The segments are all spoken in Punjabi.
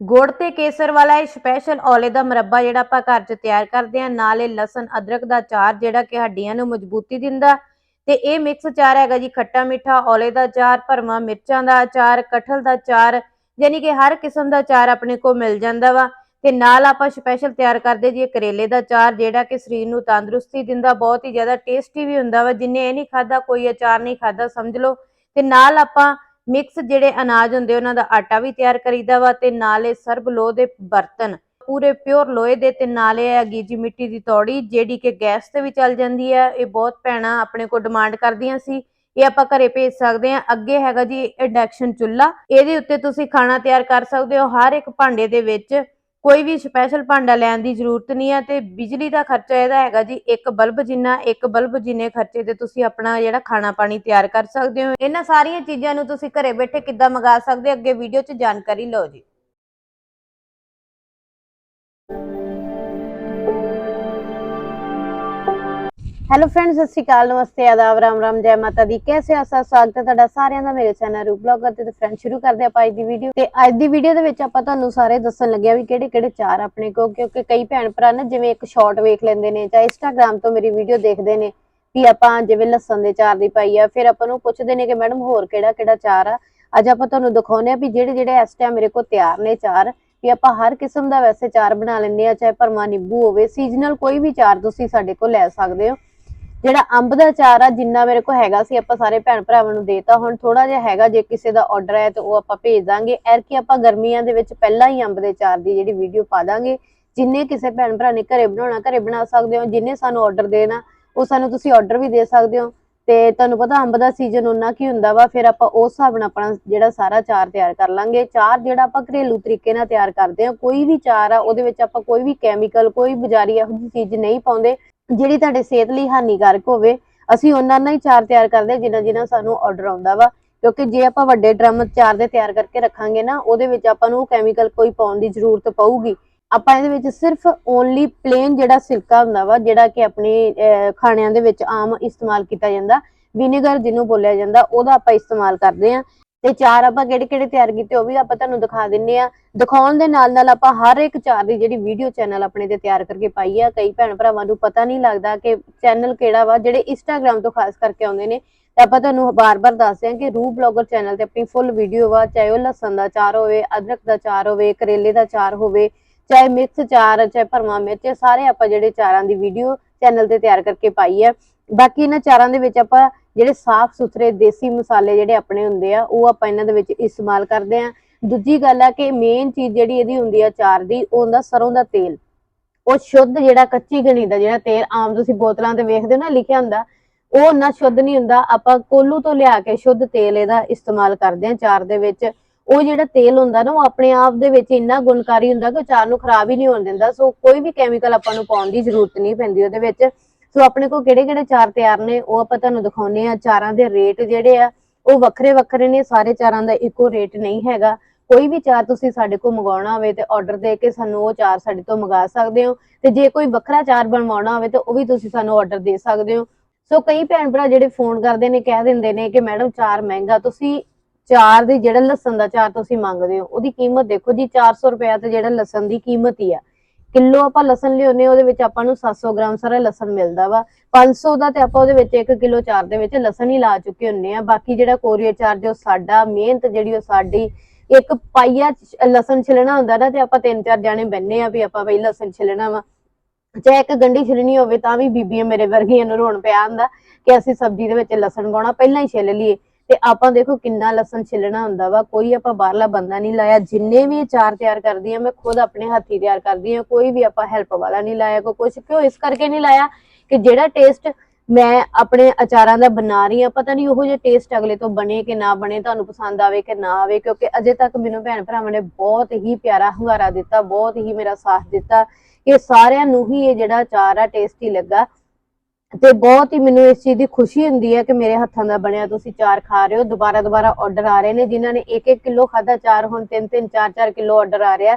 ਗੁੜ ਤੇ ਕੇਸਰ ਵਾਲਾ ਇਹ ਸਪੈਸ਼ਲ ਔਲੇ ਦਾ ਮੁਰੱਬਾ ਜਿਹੜਾ ਆਪਾਂ ਘਰ 'ਚ ਤਿਆਰ ਕਰਦੇ ਹਾਂ ਇਹ ਲਸਣ, ਅਦਰਕ ਦਾ ਚਾਰ ਜਿਹੜਾ ਕਿ ਹੱਡੀਆਂ ਨੂੰ ਮਜ਼ਬੂਤੀ ਦਿੰਦਾ ਤੇ ਇਹ ਮਿਕਸ ਚਾਰ ਹੈਗਾ ਜੀ, ਖੱਟਾ ਮਿੱਠਾ, ਔਲੇ ਦਾ ਚਾਰ ਭਰਮਾ ਮਿਰਚਾਂ ਦਾ ਅਚਾਰ ਕਠਲ ਦਾ ਚਾਰ, ਯਾਨੀ ਕਿ ਹਰ ਕਿਸਮ ਦਾ ਚਾਰ ਆਪਣੇ ਕੋਲ ਮਿਲ ਜਾਂਦਾ ਵਾ। ਤੇ ਨਾਲ ਆਪਾਂ ਸਪੈਸ਼ਲ ਤਿਆਰ ਕਰਦੇ ਜੀ ਕਰੇਲੇ ਦਾ ਚਾਰ ਜਿਹੜਾ ਕਿ ਸਰੀਰ ਨੂੰ ਤੰਦਰੁਸਤੀ ਦਿੰਦਾ, ਬਹੁਤ ਹੀ ਜ਼ਿਆਦਾ ਟੇਸਟੀ ਵੀ ਹੁੰਦਾ ਵਾ। ਜਿੰਨੇ ਇਹ ਨਹੀਂ ਖਾਦਾ ਕੋਈ ਅਚਾਰ ਨਹੀਂ ਖਾਦਾ ਸਮਝ ਲਓ। ਤੇ ਨਾਲ ਆਪਾਂ ਮਿਕਸ ਜਿਹੜੇ ਅਨਾਜ ਹੁੰਦੇ, ਉਹਨਾਂ ਦਾ ਆਟਾ ਵੀ ਤਿਆਰ ਕਰੀਦਾ ਵਾ ਤੇ ਨਾਲੇ ਸਰਬ ਲੋਹ ਦੇ ਬਰਤਨ, ਪੂਰੇ ਪਿਓਰ ਲੋਹੇ ਦੇ ਤੇ ਨਾਲੇ ਹੈਗੀ ਜੀ ਮਿੱਟੀ ਦੀ ਤੌੜੀ, ਜਿਹੜੀ ਕਿ ਗੈਸ ਤੇ ਵੀ ਚੱਲ ਜਾਂਦੀ ਹੈ ਇਹ ਬਹੁਤ ਭੈਣਾਂ ਆਪਣੇ ਕੋਲ ਡਿਮਾਂਡ ਕਰਦੀਆਂ ਸੀ। ਇਹ ਆਪਾਂ ਘਰੇ ਭੇਜ ਸਕਦੇ ਹਾਂ। ਅੱਗੇ ਹੈਗਾ ਜੀ ਇੰਡਕਸ਼ਨ ਚੁੱਲ੍ਹਾ, ਇਹਦੇ ਉੱਤੇ ਤੁਸੀਂ ਖਾਣਾ ਤਿਆਰ ਕਰ ਸਕਦੇ ਹੋ। ਹਰ ਇੱਕ ਭਾਂਡੇ ਦੇ ਵਿੱਚ ਕੋਈ ਵੀ ਸਪੈਸ਼ਲ ਭਾਂਡਾ ਲੈਣ ਦੀ ਜ਼ਰੂਰਤ ਨਹੀਂ ਹੈ ਤੇ ਬਿਜਲੀ ਦਾ ਖਰਚਾ ਇਹਦਾ ਹੈਗਾ ਜੀ, ਇੱਕ ਬਲਬ ਜਿੰਨਾ, ਇੱਕ ਬਲਬ ਜਿੰਨੇ ਖਰਚੇ ਤੇ ਤੁਸੀਂ ਆਪਣਾ ਜਿਹੜਾ ਖਾਣਾ ਪਾਣੀ ਤਿਆਰ ਕਰ ਸਕਦੇ ਹੋ। ਇਹਨਾਂ ਸਾਰੀਆਂ ਚੀਜ਼ਾਂ ਨੂੰ ਤੁਸੀਂ ਘਰੇ ਬੈਠੇ ਕਿੱਦਾਂ ਮੰਗਾ ਸਕਦੇ ਹੋ? ਅੱਗੇ ਵੀਡੀਓ 'ਚ ਜਾਣਕਾਰੀ ਲਓ ਜੀ। ਹੈਲੋ ਫਰੈਂਡਸ ਸਤਿ ਸ਼੍ਰੀ ਅਕਾਲ, ਨਮਸਤੇ, ਆਦਾਬ, ਰਾਮ ਰਾਮ, ਜੈ ਮਾਤਾ ਦੀ। ਕੈਸੇ ਆ ਸਭ ਸਵਾਗਤ ਹੈ ਤੁਹਾਡਾ ਸਾਰਿਆਂ ਦਾ ਮੇਰੇ ਚੈਨਲ ਰੂ ਬਲੌਗਰ ਤੇ ਫਰੈਂਡ ਸ਼ੁਰੂ ਕਰਦੇ ਆਪਾਂ ਅੱਜ ਦੀ ਵੀਡੀਓ ਤੇ ਅੱਜ ਦੀ ਵੀਡੀਓ ਦੇ ਵਿੱਚ ਆਪਾਂ ਤੁਹਾਨੂੰ ਸਾਰੇ ਦੱਸਣ ਲੱਗਿਆ ਵੀ ਕਿਹੜੇ ਕਿਹੜੇ ਚਾਰ ਆਪਣੇ ਕੋ ਕਿਉਂਕਿ ਕਈ ਭੈਣ ਭਰਾ ਨਾ ਜਿਵੇਂ ਇੱਕ ਸ਼ਾਰਟ ਵੇਖ ਲੈਂਦੇ ਨੇ ਜਾਂ ਇੰਸਟਾਗ੍ਰam ਤੋਂ ਮੇਰੀ ਵੀਡੀਓ ਦੇਖਦੇ ਨੇ ਵੀ ਆਪਾਂ ਜਿਵੇਂ ਲਸਣ ਦੇ ਚਾਰ ਦੀ ਪਾਈ ਆ, ਫਿਰ ਆਪਾਂ ਨੂੰ ਪੁੱਛਦੇ ਨੇ ਕਿ ਮੈਡਮ ਹੋਰ ਕਿਹੜਾ ਕਿਹੜਾ ਚਾਰ ਆ? ਅੱਜ ਆਪਾਂ ਤੁਹਾਨੂੰ ਦਿਖਾਉਨੇ ਆ ਵੀ ਜਿਹੜੇ ਜਿਹੜੇ ਇਸ ਟਾਈਮ ਮੇਰੇ ਕੋਲ ਤਿਆਰ ਨੇ ਚਾਰ, ਵੀ ਆਪਾਂ ਹਰ ਕਿਸਮ ਦਾ ਵੈਸੇ ਚਾਰ ਬਣਾ ਲੈਂਦੇ ਆ ਚਾਹੇ ਭਰਮਾ ਨਿੰਬੂ ਹੋਵੇ ਸੀਜ਼ਨਲ ਕੋਈ ਵੀ ਚਾਰ ਤੁਸੀਂ ਸਾਡੇ ਕੋਲ ਲੈ ਸਕਦੇ ਹੋ। ਜਿਹੜਾ ਅੰਬ ਦਾ ਚਾਰ ਆ ਜਿੰਨਾ ਮੇਰੇ ਕੋਲ ਹੈਗਾ ਸੀ, ਆਪਾਂ ਸਾਰੇ ਭੈਣ ਭਰਾਵਾਂ ਨੂੰ ਦੇਤਾ। ਹੁਣ ਥੋੜਾ ਜਿਹਾ ਹੈਗਾ, ਜੇ ਕਿਸੇ ਦਾ ਆਰਡਰ ਹੈ ਤਾਂ ਉਹ ਆਪਾਂ ਭੇਜ ਦਾਂਗੇ। ਐਰ ਕਿ ਆਪਾਂ ਗਰਮੀਆਂ ਦੇ ਵਿੱਚ ਪਹਿਲਾਂ ਹੀ ਅੰਬ ਦੇ ਚਾਰ ਦੀ ਜਿਹੜੀ ਵੀਡੀਓ ਪਾ ਦਾਂਗੇ। ਜਿੰਨੇ ਕਿਸੇ ਭੈਣ ਭਰਾ ਨੇ ਘਰੇ ਬਣਾਉਣਾ, ਘਰੇ ਬਣਾ ਸਕਦੇ ਹੋ। ਜਿੰਨੇ ਸਾਨੂੰ ਆਰਡਰ ਦੇਣਾ, ਉਹ ਸਾਨੂੰ ਤੁਸੀਂ ਆਰਡਰ ਵੀ ਦੇ ਸਕਦੇ ਹੋ। ਤੇ ਤੁਹਾਨੂੰ ਪਤਾ ਅੰਬ ਦਾ ਸੀਜ਼ਨ ਉਹਨਾਂ ਕੀ ਹੁੰਦਾ ਵਾ, ਫਿਰ ਆਪਾਂ ਉਸ ਹਿਸਾਬ ਨਾਲ ਆਪਣਾ ਜਿਹੜਾ ਸਾਰਾ ਚਾਰ ਤਿਆਰ ਕਰ ਲਾਂਗੇ। ਚਾਰ ਜਿਹੜਾ ਆਪਾਂ ਘਰੇਲੂ ਤਰੀਕੇ ਨਾਲ ਤਿਆਰ ਕਰਦੇ ਹਾਂ, ਕੋਈ ਵੀ ਚਾਰ ਆ, ਉਹਦੇ ਵਿੱਚ ਆਪਾਂ ਕੋਈ ਵੀ ਕੈਮੀਕਲ ਕੋਈ ਬਜ਼ਾਰੀ ਇਹੋ ਜਿਹੀ ਚੀਜ਼ ਨਹੀਂ ਪਾਉਂਦੇ। ਜਿਹੜੀ ਤੁਹਾਡੇ ਸਿਹਤ ਲਈ ਹਾਨੀਕਾਰਕ ਹੋਵੇ ਅਸੀਂ ਉਹਨਾਂ ਨਾਲ ਹੀ ਚਾਰ ਤਿਆਰ ਕਰਦੇ ਜਿੰਨਾ ਜਿੰਨਾ ਸਾਨੂੰ ਆਰਡਰ ਆਉਂਦਾ ਵਾ। ਕਿਉਂਕਿ ਜੇ ਆਪਾਂ ਵੱਡੇ ਡਰਮ ਚਾਰ ਦੇ ਤਿਆਰ ਕਰਕੇ ਰੱਖਾਂਗੇ ਨਾ ਉਹਦੇ ਵਿੱਚ ਆਪਾਂ ਨੂੰ ਕੈਮੀਕਲ ਕੋਈ ਪਾਉਣ ਦੀ ਜ਼ਰੂਰਤ ਪਊਗੀ। ਆਪਾਂ ਇਹਦੇ ਵਿੱਚ ਸਿਰਫ ਓਨਲੀ ਪਲੇਨ ਜਿਹੜਾ ਸਿਲਕਾ ਹੁੰਦਾ ਵਾ ਜਿਹੜਾ ਕਿ ਆਪਣੇ ਅਹ, ਖਾਣਿਆਂ ਦੇ ਵਿੱਚ ਆਮ ਇਸਤੇਮਾਲ ਕੀਤਾ ਜਾਂਦਾ ਵਿਨੇਗਰ ਜਿਹਨੂੰ ਬੋਲਿਆ ਜਾਂਦਾ ਉਹਦਾ ਆਪਾਂ ਇਸਤੇਮਾਲ ਕਰਦੇ ਆ ਤੇ ਚਾਰ ਆਪਾਂ ਕਿਹੜੇ ਕਿਹੜੇ ਤਿਆਰ ਕੀਤੇ ਉਹ ਵੀ ਆਪਾਂ ਤੁਹਾਨੂੰ ਦਿਖਾ ਦਿੰਨੇ ਆ। ਦਿਖਾਉਣ ਦੇ ਨਾਲ ਨਾਲ ਆਪਾਂ ਹਰ ਇੱਕ ਚਾਰ ਦੀ ਜਿਹੜੀ ਵੀਡੀਓ ਚੈਨਲ ਆਪਣੇ ਤੇ ਤਿਆਰ ਕਰਕੇ ਪਾਈ ਆ। ਕਈ ਭੈਣ ਭਰਾਵਾਂ ਨੂੰ ਪਤਾ ਨਹੀਂ ਲੱਗਦਾ ਕਿ ਚੈਨਲ ਕਿਹੜਾ ਵਾ, ਜਿਹੜੇ ਇੰਸਟਾਗ੍ਰam ਤੋਂ ਖਾਸ ਕਰਕੇ ਆਉਂਦੇ ਨੇ। ਤੇ ਆਪਾਂ ਤੁਹਾਨੂੰ ਬਾਰ-ਬਾਰ ਦੱਸਦੇ ਹਾਂ ਕਿ ਰੂ ਬਲੌਗਰ ਚੈਨਲ ਤੇ ਆਪਣੀ ਫੁੱਲ ਵੀਡੀਓ ਵਾ, ਚਾਹੇ ਉਹ ਲਸਣ ਦਾ ਚਾਰ ਹੋਵੇ, ਅਦਰਕ ਦਾ ਚਾਰ ਹੋਵੇ, ਕਰੇਲੇ ਦਾ ਚਾਰ ਹੋਵੇ, ਚਾਹੇ ਮਿਕਸ ਚਾਰ, ਚਾਹੇ ਭਰਮਾ ਮਿਰਚ ਸਾਰੇ ਆਪਾਂ ਜਿਹੜੇ ਚਾਰਾਂ ਦੀ ਵੀਡੀਓ ਚੈਨਲ ਤੇ ਤਿਆਰ ਕਰਕੇ ਪਾਈ ਆ। ਬਾਕੀ ਇਹਨਾਂ ਚਾਰਾਂ ਦੇ ਵਿੱਚ ਆਪਾਂ ਜਿਹੜੇ ਸਾਫ਼ ਸੁਥਰੇ ਦੇਸੀ ਮਸਾਲੇ ਜਿਹੜੇ ਆਪਣੇ ਹੁੰਦੇ ਆ, ਉਹ ਆਪਾਂ ਇਹਨਾਂ ਦੇ ਵਿੱਚ ਇਸਤੇਮਾਲ ਕਰਦੇ ਆ। ਦੂਜੀ ਗੱਲ ਆ ਕਿ ਮੇਨ ਚੀਜ਼ ਜਿਹੜੀ ਇਹਦੀ ਹੁੰਦੀ ਆ ਚਾਰ ਦੀ, ਉਹ ਹੁੰਦਾ ਸਰੋਂ ਦਾ ਤੇਲ। ਉਹ ਸ਼ੁੱਧ ਜਿਹੜਾ ਕੱਚੀ ਗਣੀ ਦਾ ਜਿਹੜਾ ਤੇਲ ਆਮ ਤੁਸੀਂ ਬੋਤਲਾਂ ਤੇ ਵੇਖਦੇ ਹੋ ਨਾ, ਲਿਖਿਆ ਹੁੰਦਾ, ਉਹ ਨਾ ਸ਼ੁੱਧ ਨਹੀਂ ਹੁੰਦਾ। ਆਪਾਂ ਕੋਲੂ ਤੋਂ ਲਿਆ ਕੇ ਸ਼ੁੱਧ ਤੇਲ ਇਹਦਾ ਇਸਤੇਮਾਲ ਕਰਦੇ ਆ ਚਾਰ ਦੇ ਵਿੱਚ। ਉਹ ਜਿਹੜਾ ਤੇਲ ਹੁੰਦਾ ਨਾ, ਉਹ ਆਪਣੇ ਆਪ ਦੇ ਵਿੱਚ ਇੰਨਾ ਗੁਣਕਾਰੀ ਹੁੰਦਾ ਕਿ ਉਹ ਚਾਰ ਨੂੰ ਖਰਾਬ ਹੀ ਨਹੀਂ ਹੋਣ ਦਿੰਦਾ। ਸੋ ਕੋਈ ਵੀ ਕੈਮੀਕਲ ਆਪਾਂ ਨੂੰ ਪਾਉਣ ਦੀ ਜ਼ਰੂਰਤ ਨਹੀਂ ਪੈਂਦੀ ਉਹਦੇ ਵਿੱਚ। ਸੋ ਆਪਣੇ ਕੋਲ ਕਿਹੜੇ ਕਿਹੜੇ ਚਾਰ ਤਿਆਰ ਨੇ, ਉਹ ਆਪਾਂ ਤੁਹਾਨੂੰ ਦਿਖਾਉਨੇ ਆ ਚਾਰਾਂ ਦੇ ਰੇਟ ਜਿਹੜੇ ਆ, ਉਹ ਵੱਖਰੇ ਵੱਖਰੇ ਨੇ। ਸਾਰੇ ਚਾਰਾਂ ਦਾ ਇੱਕੋ ਰੇਟ ਨਹੀਂ ਹੈਗਾ। ਕੋਈ ਵੀ ਚਾਰ ਤੁਸੀਂ ਸਾਡੇ ਕੋਲ ਮੰਗਵਾਉਣਾ ਹੋਵੇ ਤੇ ਆਰਡਰ ਦੇ ਕੇ ਸਾਨੂੰ ਉਹ ਚਾਰ ਸਾਡੇ ਤੋਂ ਮੰਗਾ ਸਕਦੇ ਹੋ। ਤੇ ਜੇ ਕੋਈ ਵੱਖਰਾ ਚਾਰ ਬਣਵਾਉਣਾ ਹੋਵੇ ਤਾਂ ਉਹ ਵੀ ਤੁਸੀਂ ਸਾਨੂੰ ਆਰਡਰ ਦੇ ਸਕਦੇ ਹੋ। ਸੋ ਕਈ ਭੈਣ ਭਰਾ ਜਿਹੜੇ ਫੋਨ ਕਰਦੇ ਨੇ, ਕਹਿ ਦਿੰਦੇ ਨੇ ਕਿ ਮੈਡਮ, ਚਾਰ ਮਹਿੰਗਾ, ਤੁਸੀਂ ਚਾਰ ਦੀ ਜਿਹੜਾ ਲਸਣ ਦਾ ਚਾਰ ਤੁਸੀਂ ਮੰਗਦੇ ਹੋ, ਉਹਦੀ ਕੀਮਤ ਦੇਖੋ ਜੀ 400 ਰੁਪਏ ਤੇ ਜਿਹੜਾ ਲਸਣ ਦੀ ਕੀਮਤ ਹੀ ਆ। ਕਿਲੋ ਆਪਾਂ ਲਸਣ ਲਿਓਨੇ ਉਹਦੇ ਵਿੱਚ ਆਪਾਂ ਨੂੰ 700 ਗ੍ਰਾਮ ਸਾਰਾ ਲਸਣ ਮਿਲਦਾ ਵਾ। 500 ਦਾ ਤੇ ਆਪਾਂ ਉਹਦੇ ਵਿੱਚ 1 ਕਿਲੋ ਚਾਰ ਦੇ ਵਿੱਚ ਲਸਣ ਹੀ ਲਾ ਚੁੱਕੇ ਹੁੰਨੇ ਆ ਬਾਕੀ ਜਿਹੜਾ ਕੋਰੀਅਰ ਚਾਰਜ ਉਹ ਸਾਡਾ ਮਿਹਨਤ ਜਿਹੜੀ ਉਹ ਸਾਡੀ ਇੱਕ ਪਾਈਆ ਲਸਣ ਛਿਲਣਾ ਹੁੰਦਾ ਨਾ, ਤੇ ਆਪਾਂ ਤਿੰਨ ਚਾਰ ਜਾਣੇ ਬੰਨੇ ਆ ਵੀ ਆਪਾਂ ਬਈ ਲਸਣ ਛਿਲਣਾ ਵਾ। ਚਾਹੇ ਇੱਕ ਗੰਢੀ ਛਿਲਣੀ ਹੋਵੇ, ਤਾਂ ਵੀ ਬੀਬੀਆਂ ਮੇਰੇ ਵਰਗੀਆਂ ਨੂੰ ਰੋਣ ਪਿਆ ਹੁੰਦਾ ਕਿ ਅਸੀਂ ਸਬਜ਼ੀ ਦੇ ਵਿੱਚ ਲਸਣ ਪਾਉਣਾ ਪਹਿਲਾਂ ਹੀ ਛਿਲ ਲਈਏ। ਤੇ ਆਪਾਂ ਦੇਖੋ ਕਿੰਨਾ ਲਸਣ ਛਿਲਣਾ ਹੁੰਦਾ ਵਾ, ਕੋਈ ਆਪਾਂ ਬਾਹਰਲਾ ਬੰਦਾ ਨਹੀਂ ਲਾਇਆ, ਜਿੰਨੇ ਵੀ ਚਾਰ ਤਿਆਰ ਕਰਦੀ ਆ ਮੈਂ ਖੁਦ ਆਪਣੇ ਹੱਥੀ ਤਿਆਰ ਕਰਦੀ ਆ ਕੋਈ ਵੀ ਆਪਾਂ ਹੈਲਪ ਵਾਲਾ ਨਹੀਂ ਲਾਇਆ, ਕੋਈ ਕੁਛ, ਕਿਉਂ ਇਸ ਕਰਕੇ ਨਹੀਂ ਲਾਇਆ ਕਿ ਜਿਹੜਾ ਟੇਸਟ ਮੈਂ ਆਪਣੇ ਅਚਾਰਾਂ ਦਾ ਬਣਾ ਰਹੀ ਆ ਪਤਾ ਨਹੀਂ ਉਹੋ ਜਿਹਾ ਟੇਸਟ ਅਗਲੇ ਤੋਂ ਬਣੇ ਕਿ ਨਾ ਬਣੇ, ਤੁਹਾਨੂੰ ਪਸੰਦ ਆਵੇ ਕਿ ਨਾ ਆਵੇ, ਕਿਉਂਕਿ ਅਜੇ ਤੱਕ ਮੈਨੂੰ ਭੈਣ ਭਰਾਵਾਂ ਨੇ ਬਹੁਤ ਹੀ ਪਿਆਰਾ ਹੁੰਗਾਰਾ ਦਿੱਤਾ, ਬਹੁਤ ਹੀ ਮੇਰਾ ਸਾਥ ਦਿੱਤਾ ਕਿ ਸਾਰਿਆਂ ਨੂੰ ਹੀ ਇਹ ਜਿਹੜਾ ਅਚਾਰ ਆ ਟੇਸਟੀ ਲੱਗਾ। ਤੇ ਬਹੁਤ ਹੀ ਮੈਨੂੰ ਇਸ ਚੀਜ਼ ਦੀ ਖੁਸ਼ੀ ਹੁੰਦੀ ਹੈ ਕਿ ਮੇਰੇ ਹੱਥਾਂ ਦਾ ਬਣਿਆ ਤੁਸੀਂ ਚਾਰ ਖਾ ਰਹੇ ਹੋ, ਦੁਬਾਰਾ ਦੁਬਾਰਾ ਆਰਡਰ ਆ ਰਹੇ ਨੇ, ਜਿਨ੍ਹਾਂ ਨੇ 1-1 ਕਿਲੋ ਖਾਦਾ ਚਾਰ ਹੁਣ 3-3 4-4 ਕਿਲੋ ਆਰਡਰ ਆ ਰਿਹਾ।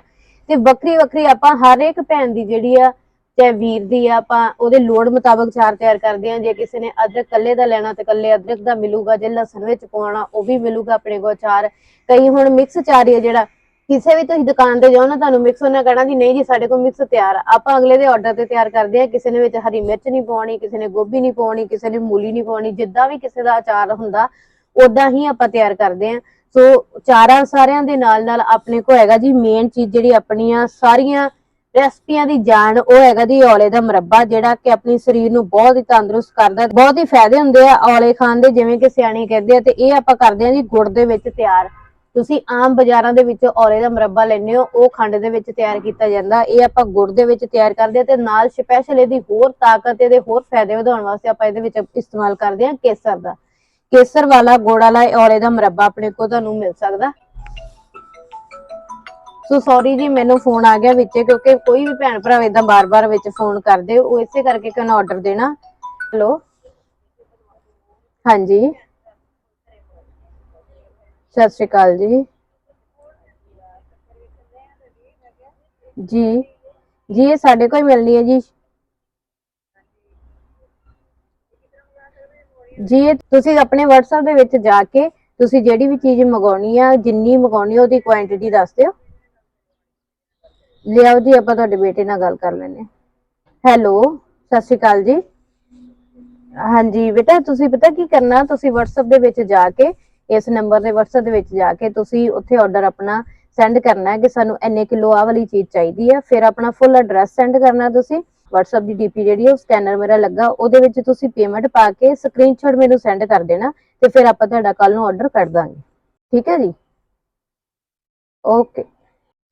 ਤੇ ਵੱਖਰੀ ਵੱਖਰੀ ਆਪਾਂ ਹਰ ਇੱਕ ਭੈਣ ਦੀ ਜਿਹੜੀ ਆ, ਚਾਹੇ ਵੀਰ ਦੀ ਆ, ਆਪਾਂ ਉਹਦੇ ਲੋੜ ਮੁਤਾਬਕ ਚਾਰ ਤਿਆਰ ਕਰਦੇ ਆ ਜੇ ਕਿਸੇ ਨੇ ਅਦਰਕ ਕੱਲੇ ਦਾ ਲੈਣਾ ਤੇ ਕੱਲੇ ਅਦਰਕ ਦਾ ਮਿਲੂਗਾ, ਜੇ ਲਸਣ ਵਿੱਚ ਪਾਉਣਾ ਉਹ ਵੀ ਮਿਲੂਗਾ ਆਪਣੇ ਕੋਲ ਚਾਰ ਕਈ ਹੁਣ ਮਿਕਸ ਚਾਰ ਹੀ ਆ ਜਿਹੜਾ ਕਿਸੇ ਵੀ ਤੁਸੀਂ ਦੁਕਾਨ ਤੇ ਜਾਓ ਨਾ ਤੁਹਾਨੂੰ ਮਿਕਸ ਉਹਨਾਂ ਕਹਿਣਾ ਜੀ ਨਹੀਂ ਜੀ ਸਾਡੇ ਕੋਲ ਮਿਕਸ ਤਿਆਰ ਆ। ਆਪਾਂ ਅਗਲੇ ਦੇ ਆਰਡਰ ਤੇ ਤਿਆਰ ਕਰਦੇ ਆ। ਕਿਸੇ ਨੇ ਵਿੱਚ ਹਰੀ ਮਿਰਚ ਨਹੀਂ ਪਾਉਣੀ, ਕਿਸੇ ਨੇ ਗੋਭੀ ਨਹੀਂ ਪਾਉਣੀ, ਕਿਸੇ ਨੇ ਮੂਲੀ ਨਹੀਂ ਪਾਉਣੀ, ਜਿੱਦਾਂ ਵੀ ਕਿਸੇ ਦਾ ਅਚਾਰ ਹੁੰਦਾ ਉਦਾਂ ਹੀ ਆਪਾਂ ਤਿਆਰ ਕਰਦੇ ਆ। ਸੋ ਚਾਰਾਂ ਸਾਰਿਆਂ ਦੇ ਨਾਲ ਨਾਲ ਆਪਣੇ ਕੋਲ ਹੈਗਾ ਜੀ ਮੇਨ ਚੀਜ਼ ਜਿਹੜੀ ਆਪਣੀਆਂ ਸਾਰੀਆਂ ਰੈਸਪੀਆਂ ਦੀ ਜਾਨ, ਉਹ ਹੈਗਾ ਜੀ ਔਲੇ ਦਾ ਮੁਰੱਬਾ, ਜਿਹੜਾ ਕਿ ਆਪਣੇ ਸਰੀਰ ਨੂੰ ਬਹੁਤ ਹੀ ਤੰਦਰੁਸਤ ਕਰਦਾ, ਬਹੁਤ ਹੀ ਫਾਇਦੇ ਹੁੰਦੇ ਆ ਔਲੇ ਖਾਣ ਦੇ, ਜਿਵੇਂ ਕਿ ਸਿਆਣੇ ਕਹਿੰਦੇ ਆ, ਤੇ ਇਹ ਆਪਾਂ ਕਰਦੇ ਆ ਜੀ ਗੁੜ ਦੇ ਵਿੱਚ ਤਿਆਰ। ਤੁਸੀਂ ਆਮ ਬਾਜ਼ਾਰਾਂ ਦੇ ਵਿੱਚ ਔਲੇ ਦਾ ਮਰੱਬਾ ਲੈਂਦੇ ਹੋ, ਉਹ ਖੰਡ ਦੇ ਵਿੱਚ ਤਿਆਰ ਕੀਤਾ ਜਾਂਦਾ। ਇਹ ਆਪਾਂ ਗੁੜ ਦੇ ਵਿੱਚ ਤਿਆਰ ਕਰਦੇ ਆ ਤੇ ਨਾਲ ਸਪੈਸ਼ਲ ਇਹਦੀ ਹੋਰ ਤਾਕਤ ਇਹਦੇ ਹੋਰ ਫਾਇਦੇ ਵਧਾਉਣ ਵਾਸਤੇ ਆਪਾਂ ਇਹਦੇ ਵਿੱਚ ਇਸਤੇਮਾਲ ਕਰਦੇ ਆ ਕੇਸਰ ਦਾ। ਕੇਸਰ ਵਾਲਾ, ਗੁੜ ਵਾਲਾ ਔਲੇ ਦਾ ਮੁਰੱਬਾ ਆਪਣੇ ਕੋਲ ਤੁਹਾਨੂੰ ਮਿਲ ਸਕਦਾ। ਸੋ ਸੌਰੀ ਜੀ, ਮੈਨੂੰ ਫੋਨ ਆ ਗਿਆ ਵਿੱਚ, ਕਿਉਂਕਿ ਕੋਈ ਵੀ ਭੈਣ ਭਰਾ ਇਦਾਂ ਬਾਰ-ਬਾਰ ਵਿੱਚ ਫੋਨ ਕਰਦੇ ਉਹ ਇਸੇ ਕਰਕੇ ਕਿ ਉਹਨਾਂ ਆਰਡਰ ਦੇਣਾ। ਹੈਲੋ ਹਾਂਜੀ। ਸਤਿ ਸ਼੍ਰੀ ਅਕਾਲ ਜੀ। ਜੀ। ਜੀ, ਇਹ ਸਾਡੇ ਕੋਲ ਹੀ ਮਿਲਣੀ ਹੈ ਜੀ। ਜੀ, ਇਹ ਤੁਸੀਂ ਆਪਣੇ WhatsApp ਦੇ ਵਿੱਚ ਜਾ ਕੇ ਤੁਸੀਂ ਜਿਹੜੀ ਵੀ ਚੀਜ਼ ਮੰਗਾਉਣੀ ਆ, ਜਿੰਨੀ ਮੰਗਾਉਣੀ ਆ, ਉਹਦੀ ਕੁਆਂਟੀਟੀ ਦੱਸ ਦਿਓ। ਲਿਆਓ ਜੀ, ਆਪਾਂ ਤੁਹਾਡੇ ਬੇਟੇ ਨਾਲ ਗੱਲ ਕਰ ਲੈਂਦੇ ਹੈਲੋ ਸਤਿ ਸ਼੍ਰੀ ਅਕਾਲ ਜੀ। ਹਾਂਜੀ, ਬੇਟਾ, ਤੁਸੀਂ ਪਤਾ ਕੀ ਕਰਨਾ? ਤੁਸੀਂ WhatsApp ਦੇ ਵਿੱਚ ਜਾ ਕੇ ਇਸ ਨੰਬਰ ਦੇ WhatsApp ਦੇ ਵਿੱਚ ਜਾ ਕੇ ਤੁਸੀਂ ਉੱਥੇ ਆਰਡਰ ਆਪਣਾ ਸੈਂਡ ਕਰਨਾ ਹੈ ਕਿ ਸਾਨੂੰ ਇੰਨੇ ਕਿਲੋ ਆਹ ਵਾਲੀ ਚੀਜ਼ ਚਾਹੀਦੀ ਹੈ। ਫਿਰ ਆਪਣਾ ਫੁੱਲ ਐਡਰੈਸ ਸੈਂਡ ਕਰਨਾ ਤੁਸੀਂ। WhatsApp ਦੀ DP ਜਿਹੜੀ ਹੈ ਸਕੈਨਰ ਮੇਰਾ ਲੱਗਾ। ਉਹਦੇ ਵਿੱਚ ਤੁਸੀਂ ਪੇਮੈਂਟ ਪਾ ਕੇ ਸਕਰੀਨਸ਼ਾਟ ਮੈਨੂੰ ਸੈਂਡ ਕਰ ਦੇਣਾ ਤੇ ਫਿਰ ਆਪਾਂ ਤੁਹਾਡਾ ਕੱਲ ਨੂੰ ਆਰਡਰ ਕਰ ਦਾਂਗੇ। ਠੀਕ ਹੈ ਜੀ? ਓਕੇ